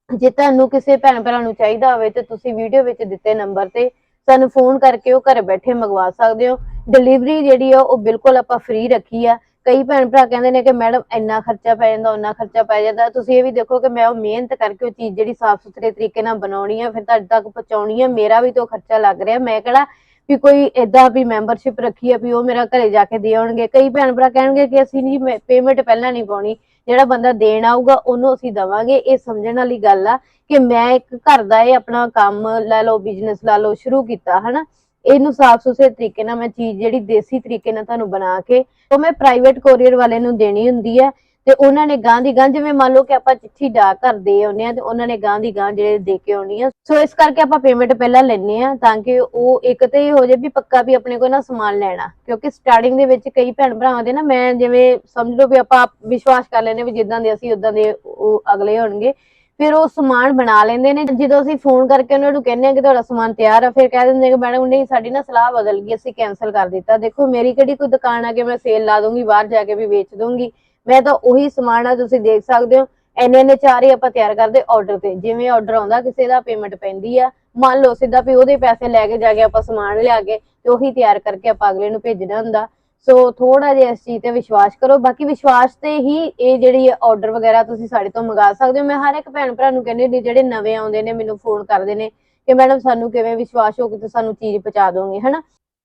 ਜੇ ਤੁਹਾਨੂੰ ਕਿਸੇ ਭੈਣ ਭਰਾ ਨੂੰ ਚਾਹੀਦਾ ਹੋਵੇ ਤੇ ਤੁਸੀਂ ਵੀਡੀਓ ਵਿੱਚ ਦਿੱਤੇ ਨੰਬਰ ਤੇ ਸਾਨੂੰ ਫੋਨ ਕਰਕੇ ਉਹ ਘਰ ਬੈਠੇ ਮੰਗਵਾ ਸਕਦੇ ਹੋ। ਡਿਲੀਵਰੀ ਜਿਹੜੀ ਆ ਉਹ ਬਿਲਕੁਲ ਆਪਾਂ ਫ੍ਰੀ ਰੱਖੀ ਆ। ਕਈ ਭੈਣ ਭਰਾ ਕਹਿੰਦੇ ਨੇ ਕਿ ਮੈਡਮ ਇੰਨਾ ਖਰਚਾ ਪੈ ਜਾਂਦਾ ਉਹਨਾਂ ਖਰਚਾ ਪੈ ਜਾਂਦਾ। ਤੁਸੀਂ ਇਹ ਵੀ ਦੇਖੋ ਕਿ ਮੈਂ ਉਹ ਮਿਹਨਤ ਕਰਕੇ ਉਹ ਚੀਜ਼ ਜਿਹੜੀ ਸਾਫ਼ ਸੁਥਰੇ ਤਰੀਕੇ ਨਾਲ ਬਣਾਉਣੀ ਆ, ਫਿਰ ਤੁਹਾਡੇ ਤੱਕ ਪਹੁੰਚਾਉਣੀ ਆ, ਮੇਰਾ ਵੀ ਤਾਂ ਖਰਚਾ ਲੱਗ ਰਿਹਾ। ਮੈਂ ਕਿਹੜਾ ਵੀ ਕੋਈ ਏਦਾਂ ਵੀ ਮੈਂਬਰਸ਼ਿਪ ਰੱਖੀ ਆ ਵੀ ਉਹ ਮੇਰਾ ਘਰੇ ਜਾ ਕੇ ਦੇ ਆਉਣਗੇ। ਕਈ ਭੈਣ ਭਰਾ ਕਹਿਣਗੇ ਕਿ ਅਸੀਂ ਨਹੀਂ ਪੇਮੈਂਟ ਪਹਿਲਾਂ ਨਹੀਂ ਪਾਉਣੀ। ਜਿਹੜਾ ਬੰਦਾ ਦੇਣ ਆਊਗਾ, ਉਹਨੂੰ ਅਸੀਂ ਦਵਾਂਗੇ। ਇਹ ਸਮਝਣ ਵਾਲੀ ਗੱਲ ਆ ਕਿ ਮੈਂ ਇੱਕ ਘਰ ਦਾ ਇਹ ਆਪਣਾ ਕੰਮ ਲੈ ਲਓ ਬਿਜ਼ਨਸ ਲਾ ਲਓ, ਸ਼ੁਰੂ ਕੀਤਾ, ਹਨਾ? ਇਹਨੂੰ ਸਾਫ਼ ਸੁਥਰੇ ਤਰੀਕੇ ਨਾਲ ਮੈਂ ਚੀਜ਼ ਜਿਹੜੀ ਦੇਸੀ ਤਰੀਕੇ ਨਾਲ ਤੁਹਾਨੂੰ ਬਣਾ ਕੇ, ਉਹ ਮੈਂ ਪ੍ਰਾਈਵੇਟ ਕੋਰੀਅਰ ਵਾਲੇ ਨੂੰ ਦੇਣੀ ਹੁੰਦੀ ਹੈ ਤੇ ਉਹਨਾਂ ਨੇ ਗਾਂ ਦੀ ਗਾਂ ਜਿਵੇਂ ਮੰਨ ਲਓ ਕਿ ਆਪਾਂ ਚਿੱਠੀ ਡਾਕ ਘਰ ਦੇ ਆਉਂਦੇ ਆ ਤੇ ਉਹਨਾਂ ਨੇ ਗਾਂ ਦੀ ਗਾਂ ਜਿਹੜੇ ਦੇ ਕੇ ਆਉਣੀ ਆ। ਸੋ ਇਸ ਕਰਕੇ ਆਪਾਂ ਪੇਮੈਂਟ ਪਹਿਲਾਂ ਲੈਣੇ ਆ ਤਾਂ ਕਿ ਉਹ ਇੱਕ ਤੇ ਇਹ ਹੋ ਜਾਏ ਵੀ ਪੱਕਾ ਵੀ ਆਪਣੇ ਕੋਲ ਨਾ ਸਮਾਨ ਲੈਣਾ, ਕਿਉਂਕਿ ਸਟਾਰਟਿੰਗ ਦੇ ਵਿੱਚ ਕਈ ਭੈਣ ਭਰਾਵਾਂ ਦੇ ਨਾ ਮੈਂ ਜਿਵੇਂ ਸਮਝ ਲਓ ਵੀ ਆਪਾਂ ਵਿਸ਼ਵਾਸ ਕਰ ਲੈਨੇ ਵੀ ਜਿੱਦਾਂ ਦੇ ਅਸੀਂ ਉਦਾਂ ਦੇ ਉਹ ਅਗਲੇ ਹੋਣਗੇ। ਫਿਰ ਉਹ ਸਮਾਨ ਬਣਾ ਲੈਂਦੇ ਨੇ, ਜਦੋਂ ਅਸੀਂ ਫੋਨ ਕਰਕੇ ਉਹਨਾਂ ਨੂੰ ਕਹਿੰਦੇ ਆ ਕਿ ਤੁਹਾਡਾ ਸਮਾਨ ਤਿਆਰ ਆ, ਫਿਰ ਕਹਿ ਦਿੰਦੇ ਕਿ ਮੈਡਮ, ਨਹੀਂ, ਸਾਡੀ ਨਾ ਸਲਾਹ ਬਦਲ ਗਈ, ਅਸੀਂ ਕੈਨਸਲ ਕਰ ਦਿੱਤਾ। ਦੇਖੋ, ਮੇਰੀ ਕਿਹੜੀ ਕੋਈ ਦੁਕਾਨ ਆ ਕਿ ਮੈਂ ਸੇਲ ਲਾ ਦੂੰਗੀ ਬਾਹਰ ਜਾ ਕੇ ਵੀ ਵੇਚ ਦੂੰਗੀ ਮੈਂ ਤਾਂ ਉਹੀ ਸਮਾਨ ਆ, ਤੁਸੀਂ ਦੇਖ ਸਕਦੇ ਹੋ, ਇੰਨੇ ਇੰਨੇ ਚਾਰ ਹੀ ਆਪਾਂ ਤਿਆਰ ਕਰਦੇ ਆਰਡਰ ਤੇ। ਜਿਵੇਂ ਆਰਡਰ ਆਉਂਦਾ, ਕਿਸੇ ਦਾ ਪੇਮੈਂਟ ਪੈਂਦੀ ਆ, ਮੰਨ ਲਓ ਸਿੱਧਾ ਵੀ ਉਹਦੇ ਪੈਸੇ ਲੈ ਕੇ ਜਾ ਕੇ ਆਪਾਂ ਸਮਾਨ ਲਿਆ ਕੇ ਤੇ ਉਹੀ ਤਿਆਰ ਕਰਕੇ ਆਪਾਂ ਅਗਲੇ ਨੂੰ ਭੇਜਣਾ ਹੁੰਦਾ। ਸੋ ਥੋੜਾ ਜਿਹਾ ਇਸ ਚੀਜ਼ ਤੇ ਵਿਸ਼ਵਾਸ ਕਰੋ। ਬਾਕੀ ਵਿਸ਼ਵਾਸ ਤੇ ਹੀ ਇਹ ਜਿਹੜੀ ਆਰਡਰ ਵਗੈਰਾ ਤੁਸੀਂ ਸਾਡੇ ਤੋਂ ਮੰਗਾ ਸਕਦੇ ਹੋ। ਮੈਂ ਹਰ ਇੱਕ ਭੈਣ ਭਰਾ ਨੂੰ ਕਹਿੰਦੀ ਹੁੰਦੀ, ਜਿਹੜੇ ਨਵੇਂ ਆਉਂਦੇ ਨੇ, ਮੈਨੂੰ ਫੋਨ ਕਰਦੇ ਨੇ ਕਿ ਮੈਡਮ ਸਾਨੂੰ ਕਿਵੇਂ ਵਿਸ਼ਵਾਸ ਹੋ ਕਿ ਤੁਸੀਂ ਸਾਨੂੰ ਚੀਜ਼ ਪਹੁੰਚਾ ਦੋਗੇ, ਹਨਾ?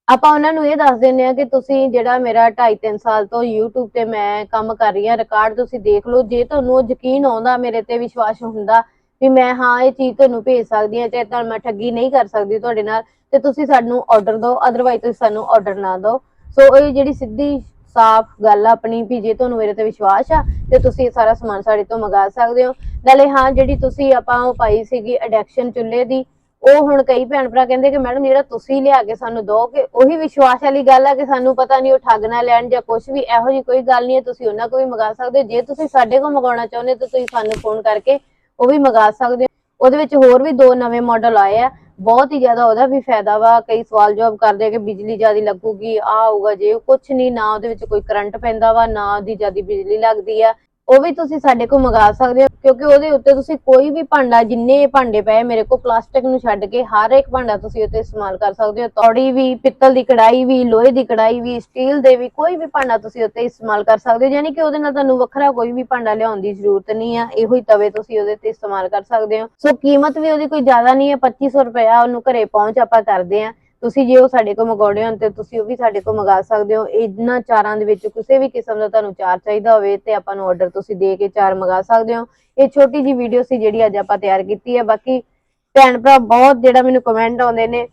ਆਪਾਂ ਉਹਨਾਂ ਨੂੰ ਇਹ ਦੱਸ ਦਿੰਦੇ ਆ ਕਿ ਤੁਸੀਂ ਜਿਹੜਾ ਮੇਰਾ 2.5 3 ਸਾਲ ਤੋਂ YouTube ਤੇ ਮੈਂ ਕੰਮ ਕਰ ਰਹੀ ਹਾਂ ਰਿਕਾਰਡ ਤੁਸੀਂ ਦੇਖ ਲਓ। ਜੇ ਤੁਹਾਨੂੰ ਉਹ ਯਕੀਨ ਆਉਂਦਾ, ਮੇਰੇ ਤੇ ਵਿਸ਼ਵਾਸ ਹੁੰਦਾ ਵੀ ਮੈਂ ਹਾਂ, ਇਹ ਚੀਜ਼ ਤੁਹਾਨੂੰ ਭੇਜ ਸਕਦੀ ਹਾਂ, ਚਾਹੇ ਤਾਂ ਮੈਂ ਠੱਗੀ ਨਹੀਂ ਕਰ ਸਕਦੀ ਤੁਹਾਡੇ ਨਾਲ, ਤੇ ਤੁਸੀਂ ਸਾਨੂੰ ਆਰਡਰ ਦਿਓ ਅਦਰਵਾਈਜ਼ ਤੁਸੀਂ ਸਾਨੂੰ ਆਰਡਰ ਨਾ ਦਿਓ। ਸੋ ਇਹ ਜਿਹੜੀ ਸਿੱਧੀ, ਸਾਫ਼ ਗੱਲ ਆ ਆਪਣੀ ਵੀ ਜੇ ਤੁਹਾਨੂੰ ਮੇਰੇ ਤੇ ਵਿਸ਼ਵਾਸ ਆ, ਤੇ ਤੁਸੀਂ ਇਹ ਸਾਰਾ ਸਮਾਨ ਸਾਡੇ ਤੋਂ ਮੰਗਾ ਸਕਦੇ ਹੋ। ਨਾਲੇ ਹਾਂ, ਜਿਹੜੀ ਤੁਸੀਂ ਆਪਾਂ ਉਹ ਪਾਈ ਸੀਗੀ ਅਡੈਕਸ਼ਨ ਚੁੱਲ੍ਹੇ ਦੀ, ਉਹ ਹੁਣ ਕਈ ਭੈਣ ਭਰਾ ਕਹਿੰਦੇ ਕਿ ਮੈਡਮ ਜਿਹੜਾ ਤੁਸੀਂ ਲਿਆ ਕੇ ਸਾਨੂੰ ਦੋਗੇ ਉਹੀ ਵਿਸ਼ਵਾਸ ਵਾਲੀ ਗੱਲ ਆ ਕਿ ਸਾਨੂੰ ਪਤਾ ਨਹੀਂ ਉਹ ਠੱਗ ਨਾ ਲੈਣ ਜਾਂ ਕੁਝ ਵੀ, ਇਹੋ ਜਿਹੀ ਕੋਈ ਗੱਲ ਨਹੀਂ ਹੈ, ਤੁਸੀਂ ਉਹਨਾਂ ਕੋਲ ਵੀ ਮੰਗਾ ਸਕਦੇ ਹੋ। ਜੇ ਤੁਸੀਂ ਸਾਡੇ ਕੋਲ ਮੰਗਾਉਣਾ ਚਾਹੁੰਦੇ ਤਾਂ ਤੁਸੀਂ ਸਾਨੂੰ ਫੋਨ ਕਰਕੇ ਉਹ ਵੀ ਮੰਗਾ ਸਕਦੇ ਹੋ। ਉਹਦੇ ਵਿੱਚ ਹੋਰ ਵੀ ਦੋ ਨਵੇਂ ਮਾਡਲ ਆਏ ਆ। ਬਹੁਤ ਹੀ ਜ਼ਿਆਦਾ ਉਹਦਾ ਵੀ ਫਾਇਦਾ ਵਾ। ਕਈ ਸਵਾਲ ਜਵਾਬ ਕਰਦੇ ਆ ਕਿ ਬਿਜਲੀ ਜ਼ਿਆਦਾ ਲੱਗੂਗੀ, ਆ ਹੋਊਗਾ, ਜੇ ਕੁਝ ਨਹੀਂ ਨਾ ਉਹਦੇ ਵਿੱਚ ਕੋਈ ਕਰੰਟ ਪੈਂਦਾ ਵਾ, ਨਾ ਉਹਦੀ ਜ਼ਿਆਦਾ ਬਿਜਲੀ ਲੱਗਦੀ ਆ। ਉਹ ਵੀ ਤੁਸੀਂ ਸਾਡੇ ਕੋਲ ਮੰਗਾ ਸਕਦੇ ਹੋ, ਕਿਉਂਕਿ ਉਹਦੇ ਉੱਤੇ ਤੁਸੀਂ ਕੋਈ ਵੀ ਭਾਂਡਾ, ਜਿੰਨੇ ਭਾਂਡੇ ਪਏ ਮੇਰੇ ਕੋਲ ਪਲਾਸਟਿਕ ਨੂੰ ਛੱਡ ਕੇ ਹਰ ਇੱਕ ਭਾਂਡਾ ਤੁਸੀਂ ਉੱਤੇ ਇਸਤੇਮਾਲ ਕਰ ਸਕਦੇ ਹੋ। ਤੌੜੀ ਵੀ, ਪਿੱਤਲ ਦੀ ਕੜਾਈ ਵੀ, ਲੋਹੇ ਦੀ ਕੜਾਈ ਵੀ, ਸਟੀਲ ਦੇ ਵੀ, ਕੋਈ ਵੀ ਭਾਂਡਾ ਤੁਸੀਂ ਉੱਤੇ ਇਸਤੇਮਾਲ ਕਰ ਸਕਦੇ ਹੋ, ਯਾਨੀ ਕਿ ਉਹਦੇ ਨਾਲ ਤੁਹਾਨੂੰ ਵੱਖਰਾ ਕੋਈ ਵੀ ਭਾਂਡਾ ਲਿਆਉਣ ਦੀ ਜ਼ਰੂਰਤ ਨਹੀਂ ਆ, ਇਹੋ ਹੀ ਤਵੇ ਤੁਸੀਂ ਉਹਦੇ ਤੇ ਇਸਤੇਮਾਲ ਕਰ ਸਕਦੇ ਹੋ। ਸੋ ਕੀਮਤ ਵੀ ਉਹਦੀ ਕੋਈ ਜ਼ਿਆਦਾ ਨਹੀਂ ਹੈ 2500 ਰੁਪਇਆ ਉਹਨੂੰ ਘਰੇ ਪਹੁੰਚ ਆਪਾਂ ਕਰਦੇ ਆ ਤੁਸੀਂ ਜੇ ਉਹ ਸਾਡੇ ਕੋਲ ਮੰਗਾਉਣੇ ਹੋਣ ਤੇ ਤੁਸੀਂ ਉਹ ਵੀ ਸਾਡੇ ਕੋਲ ਮੰਗਾ ਸਕਦੇ ਹੋ। ਇਹਨਾਂ ਚਾਰਾਂ ਦੇ ਵਿੱਚ ਕਿਸੇ ਵੀ ਕਿਸਮ ਦਾ ਤੁਹਾਨੂੰ ਚਾਰ ਚਾਹੀਦਾ ਹੋਵੇ ਤੇ ਆਪਾਂ ਨੂੰ ਆਰਡਰ ਤੁਸੀਂ ਦੇ ਕੇ ਚਾਰ ਮੰਗਾ ਸਕਦੇ ਹੋ। ਇਹ ਛੋਟੀ ਜੀ ਵੀਡੀਓ ਸੀ ਜਿਹੜੀ ਅੱਜ ਆਪਾਂ ਤਿਆਰ ਕੀਤੀ ਹੈ। ਬਾਕੀ ਭੈਣ ਭਰਾ ਬਹੁਤ ਜਿਹੜਾ ਮੈਨੂੰ ਕਮੈਂਟ ਆਉਂਦੇ ਨੇ,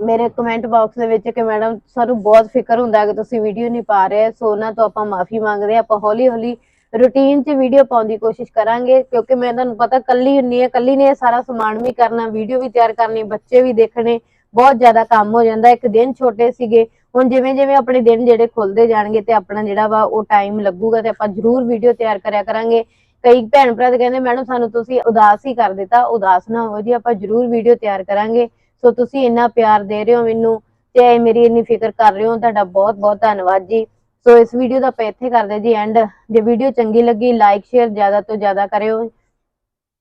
ਮੇਰੇ ਕਮੈਂਟ ਬਾਕਸ ਦੇ ਵਿੱਚ ਕਿ ਮੈਡਮ ਸਾਨੂੰ ਬਹੁਤ ਫਿਕਰ ਹੁੰਦਾ ਕਿ ਤੁਸੀਂ ਵੀਡੀਓ ਨਹੀਂ ਪਾ ਰਹੇ। ਸੋ ਉਹਨਾਂ ਤੋਂ ਆਪਾਂ ਮਾਫੀ ਮੰਗਦੇ ਹਾਂ। ਆਪਾਂ ਹੌਲੀ ਹੌਲੀ ਰੂਟੀਨ 'ਚ ਵੀਡੀਓ ਪਾਉਣ ਦੀ ਕੋਸ਼ਿਸ਼ ਕਰਾਂਗੇ ਕਿਉਂਕਿ ਮੈਂ ਤੁਹਾਨੂੰ ਪਤਾ ਕੱਲੀ ਹੁੰਨੀ ਹੈ ਕੱਲੀ ਨੇ ਸਾਰਾ ਸਮਾਨ ਵੀ ਕਰਨਾ ਵੀਡੀਓ ਵੀ ਤਿਆਰ ਕਰਨੀ, ਬੱਚੇ ਵੀ ਦੇਖਣੇ। ਬਹੁਤ ਜ਼ਿਆਦਾ ਕੰਮ ਹੋ ਜਾਂਦਾ, ਇੱਕ ਦਿਨ ਛੋਟੇ ਸੀਗੇ, ਹੁਣ ਜਿਵੇਂ ਜਿਵੇਂ ਆਪਣੇ ਦਿਨ ਜਿਹੜੇ ਖੁੱਲਦੇ ਜਾਣਗੇ ਤੇ ਆਪਣਾ ਜਿਹੜਾ ਵਾ ਉਹ ਟਾਈਮ ਲੱਗੂਗਾ ਤੇ ਆਪਾਂ ਜ਼ਰੂਰ ਵੀਡੀਓ ਤਿਆਰ ਕਰਿਆ ਕਰਾਂਗੇ। ਕਈ ਭੈਣ ਭਰਾ ਕਹਿੰਦੇ, ਮੈਡਮ, ਸਾਨੂੰ ਤੁਸੀਂ ਉਦਾਸ ਹੀ ਕਰ ਦਿੱਤਾ, ਉਦਾਸ ਨਾ ਹੋਵੋ ਜੀ, ਆਪਾਂ ਜ਼ਰੂਰ ਵੀਡੀਓ ਤਿਆਰ ਕਰਾਂਗੇ। ਸੋ ਤੁਸੀਂ ਇੰਨਾ ਪਿਆਰ ਦੇ ਰਹੇ ਹੋ ਮੈਨੂੰ ਤੇ ਮੇਰੀ ਇੰਨੀ ਫਿਕਰ ਕਰ ਰਹੇ ਹੋ, ਤੁਹਾਡਾ ਬਹੁਤ ਬਹੁਤ ਧੰਨਵਾਦ ਜੀ। ਸੋ ਇਸ ਵੀਡੀਓ ਦਾ ਆਪਾਂ ਇੱਥੇ ਕਰਦੇ ਜੀ ਐਂਡ ਜੇ ਵੀਡੀਓ ਚੰਗੀ ਲੱਗੀ ਲਾਈਕ ਸ਼ੇਅਰ ਜ਼ਿਆਦਾ ਤੋਂ ਜ਼ਿਆਦਾ ਕਰਿਓ।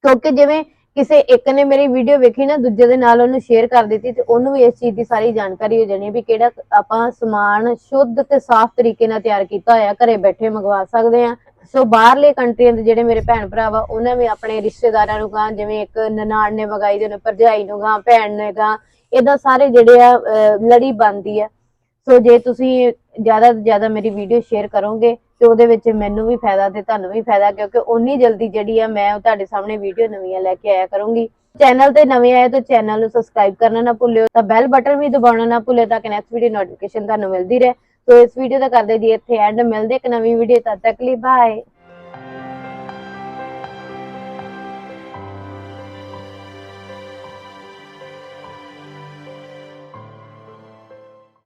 ਕਿਉਂਕਿ ਜਿਵੇਂ ਕਿਸੇ ਇੱਕ ਨੇ ਮੇਰੀ ਵੀਡੀਓ ਵੇਖੀ ਨਾ, ਦੂਜੇ ਦੇ ਨਾਲ ਉਹਨੂੰ ਸ਼ੇਅਰ ਕਰ ਦਿੱਤੀ ਤੇ ਉਹਨੂੰ ਵੀ ਇਸ ਚੀਜ਼ ਦੀ ਸਾਰੀ ਜਾਣਕਾਰੀ ਹੋ ਜਾਣੀ ਹੈ ਵੀ ਕਿਹੜਾ ਆਪਾਂ ਸਮਾਨ ਸ਼ੁੱਧ ਤੇ ਸਾਫ਼ ਤਰੀਕੇ ਨਾਲ ਤਿਆਰ ਕੀਤਾ ਹੋਇਆ, ਘਰੇ ਬੈਠੇ ਮੰਗਵਾ ਸਕਦੇ ਆ ਸੋ ਬਾਹਰਲੇ ਕੰਟਰੀਆਂ ਦੇ ਜਿਹੜੇ ਮੇਰੇ ਭੈਣ ਭਰਾ ਵਾ, ਉਹਨਾਂ ਵੀ ਆਪਣੇ ਰਿਸ਼ਤੇਦਾਰਾਂ ਨੂੰ ਗਾਂ ਜਿਵੇਂ ਇੱਕ ਨਨਾਣ ਨੇ ਮੰਗਾਈ ਤੇ ਉਹਨੇ ਭਰਜਾਈ ਨੂੰ ਗਾਂ ਭੈਣ ਨੇ ਗਾਂ ਇਹਦਾ ਸਾਰੇ ਜਿਹੜੇ ਆ ਲੜੀ ਬਣਦੀ ਆ ਸੋ ਜੇ ਤੁਸੀਂ ਜ਼ਿਆਦਾ ਤੋਂ ਜ਼ਿਆਦਾ ਮੇਰੀ ਵੀਡੀਓ ਸ਼ੇਅਰ ਕਰੋਗੇ ਤੇ ਉਹਦੇ ਵਿੱਚ ਮੈਨੂੰ ਵੀ ਫਾਇਦਾ ਤੇ ਤੁਹਾਨੂੰ ਵੀ ਫਾਇਦਾ, ਕਿਉਂਕਿ ਉਨੀ ਜਲਦੀ ਜਿਹੜੀ ਆ ਮੈਂ ਉਹ ਤੁਹਾਡੇ ਸਾਹਮਣੇ ਵੀਡੀਓ ਨਵੀਆਂ ਲੈ ਕੇ ਆਇਆ ਕਰੂੰਗੀ। ਚੈਨਲ ਤੇ ਨਵੇਂ ਆਏ ਤਾਂ ਚੈਨਲ ਨੂੰ ਸਬਸਕ੍ਰਾਈਬ ਕਰਨਾ ਨਾ ਭੁੱਲਿਓ, ਤਾਂ ਬੈਲ ਬਟਨ ਵੀ ਦਬਾਉਣਾ ਨਾ ਭੁੱਲਿਓ ਤਾਂ ਕਿ ਨੈਕਸਟ ਵੀਡੀਓ ਨੋਟੀਫਿਕੇਸ਼ਨ ਤੁਹਾਨੂੰ ਮਿਲਦੀ ਰਹੇ। ਸੋ ਇਸ ਵੀਡੀਓ ਦਾ ਕਰਦੇ ਜੀ ਇੱਥੇ ਐਂਡ ਮਿਲਦੇ ਇੱਕ ਨਵੀਂ ਵੀਡੀਓ ਤਦ ਤੱਕ ਲਈ ਬਾਏ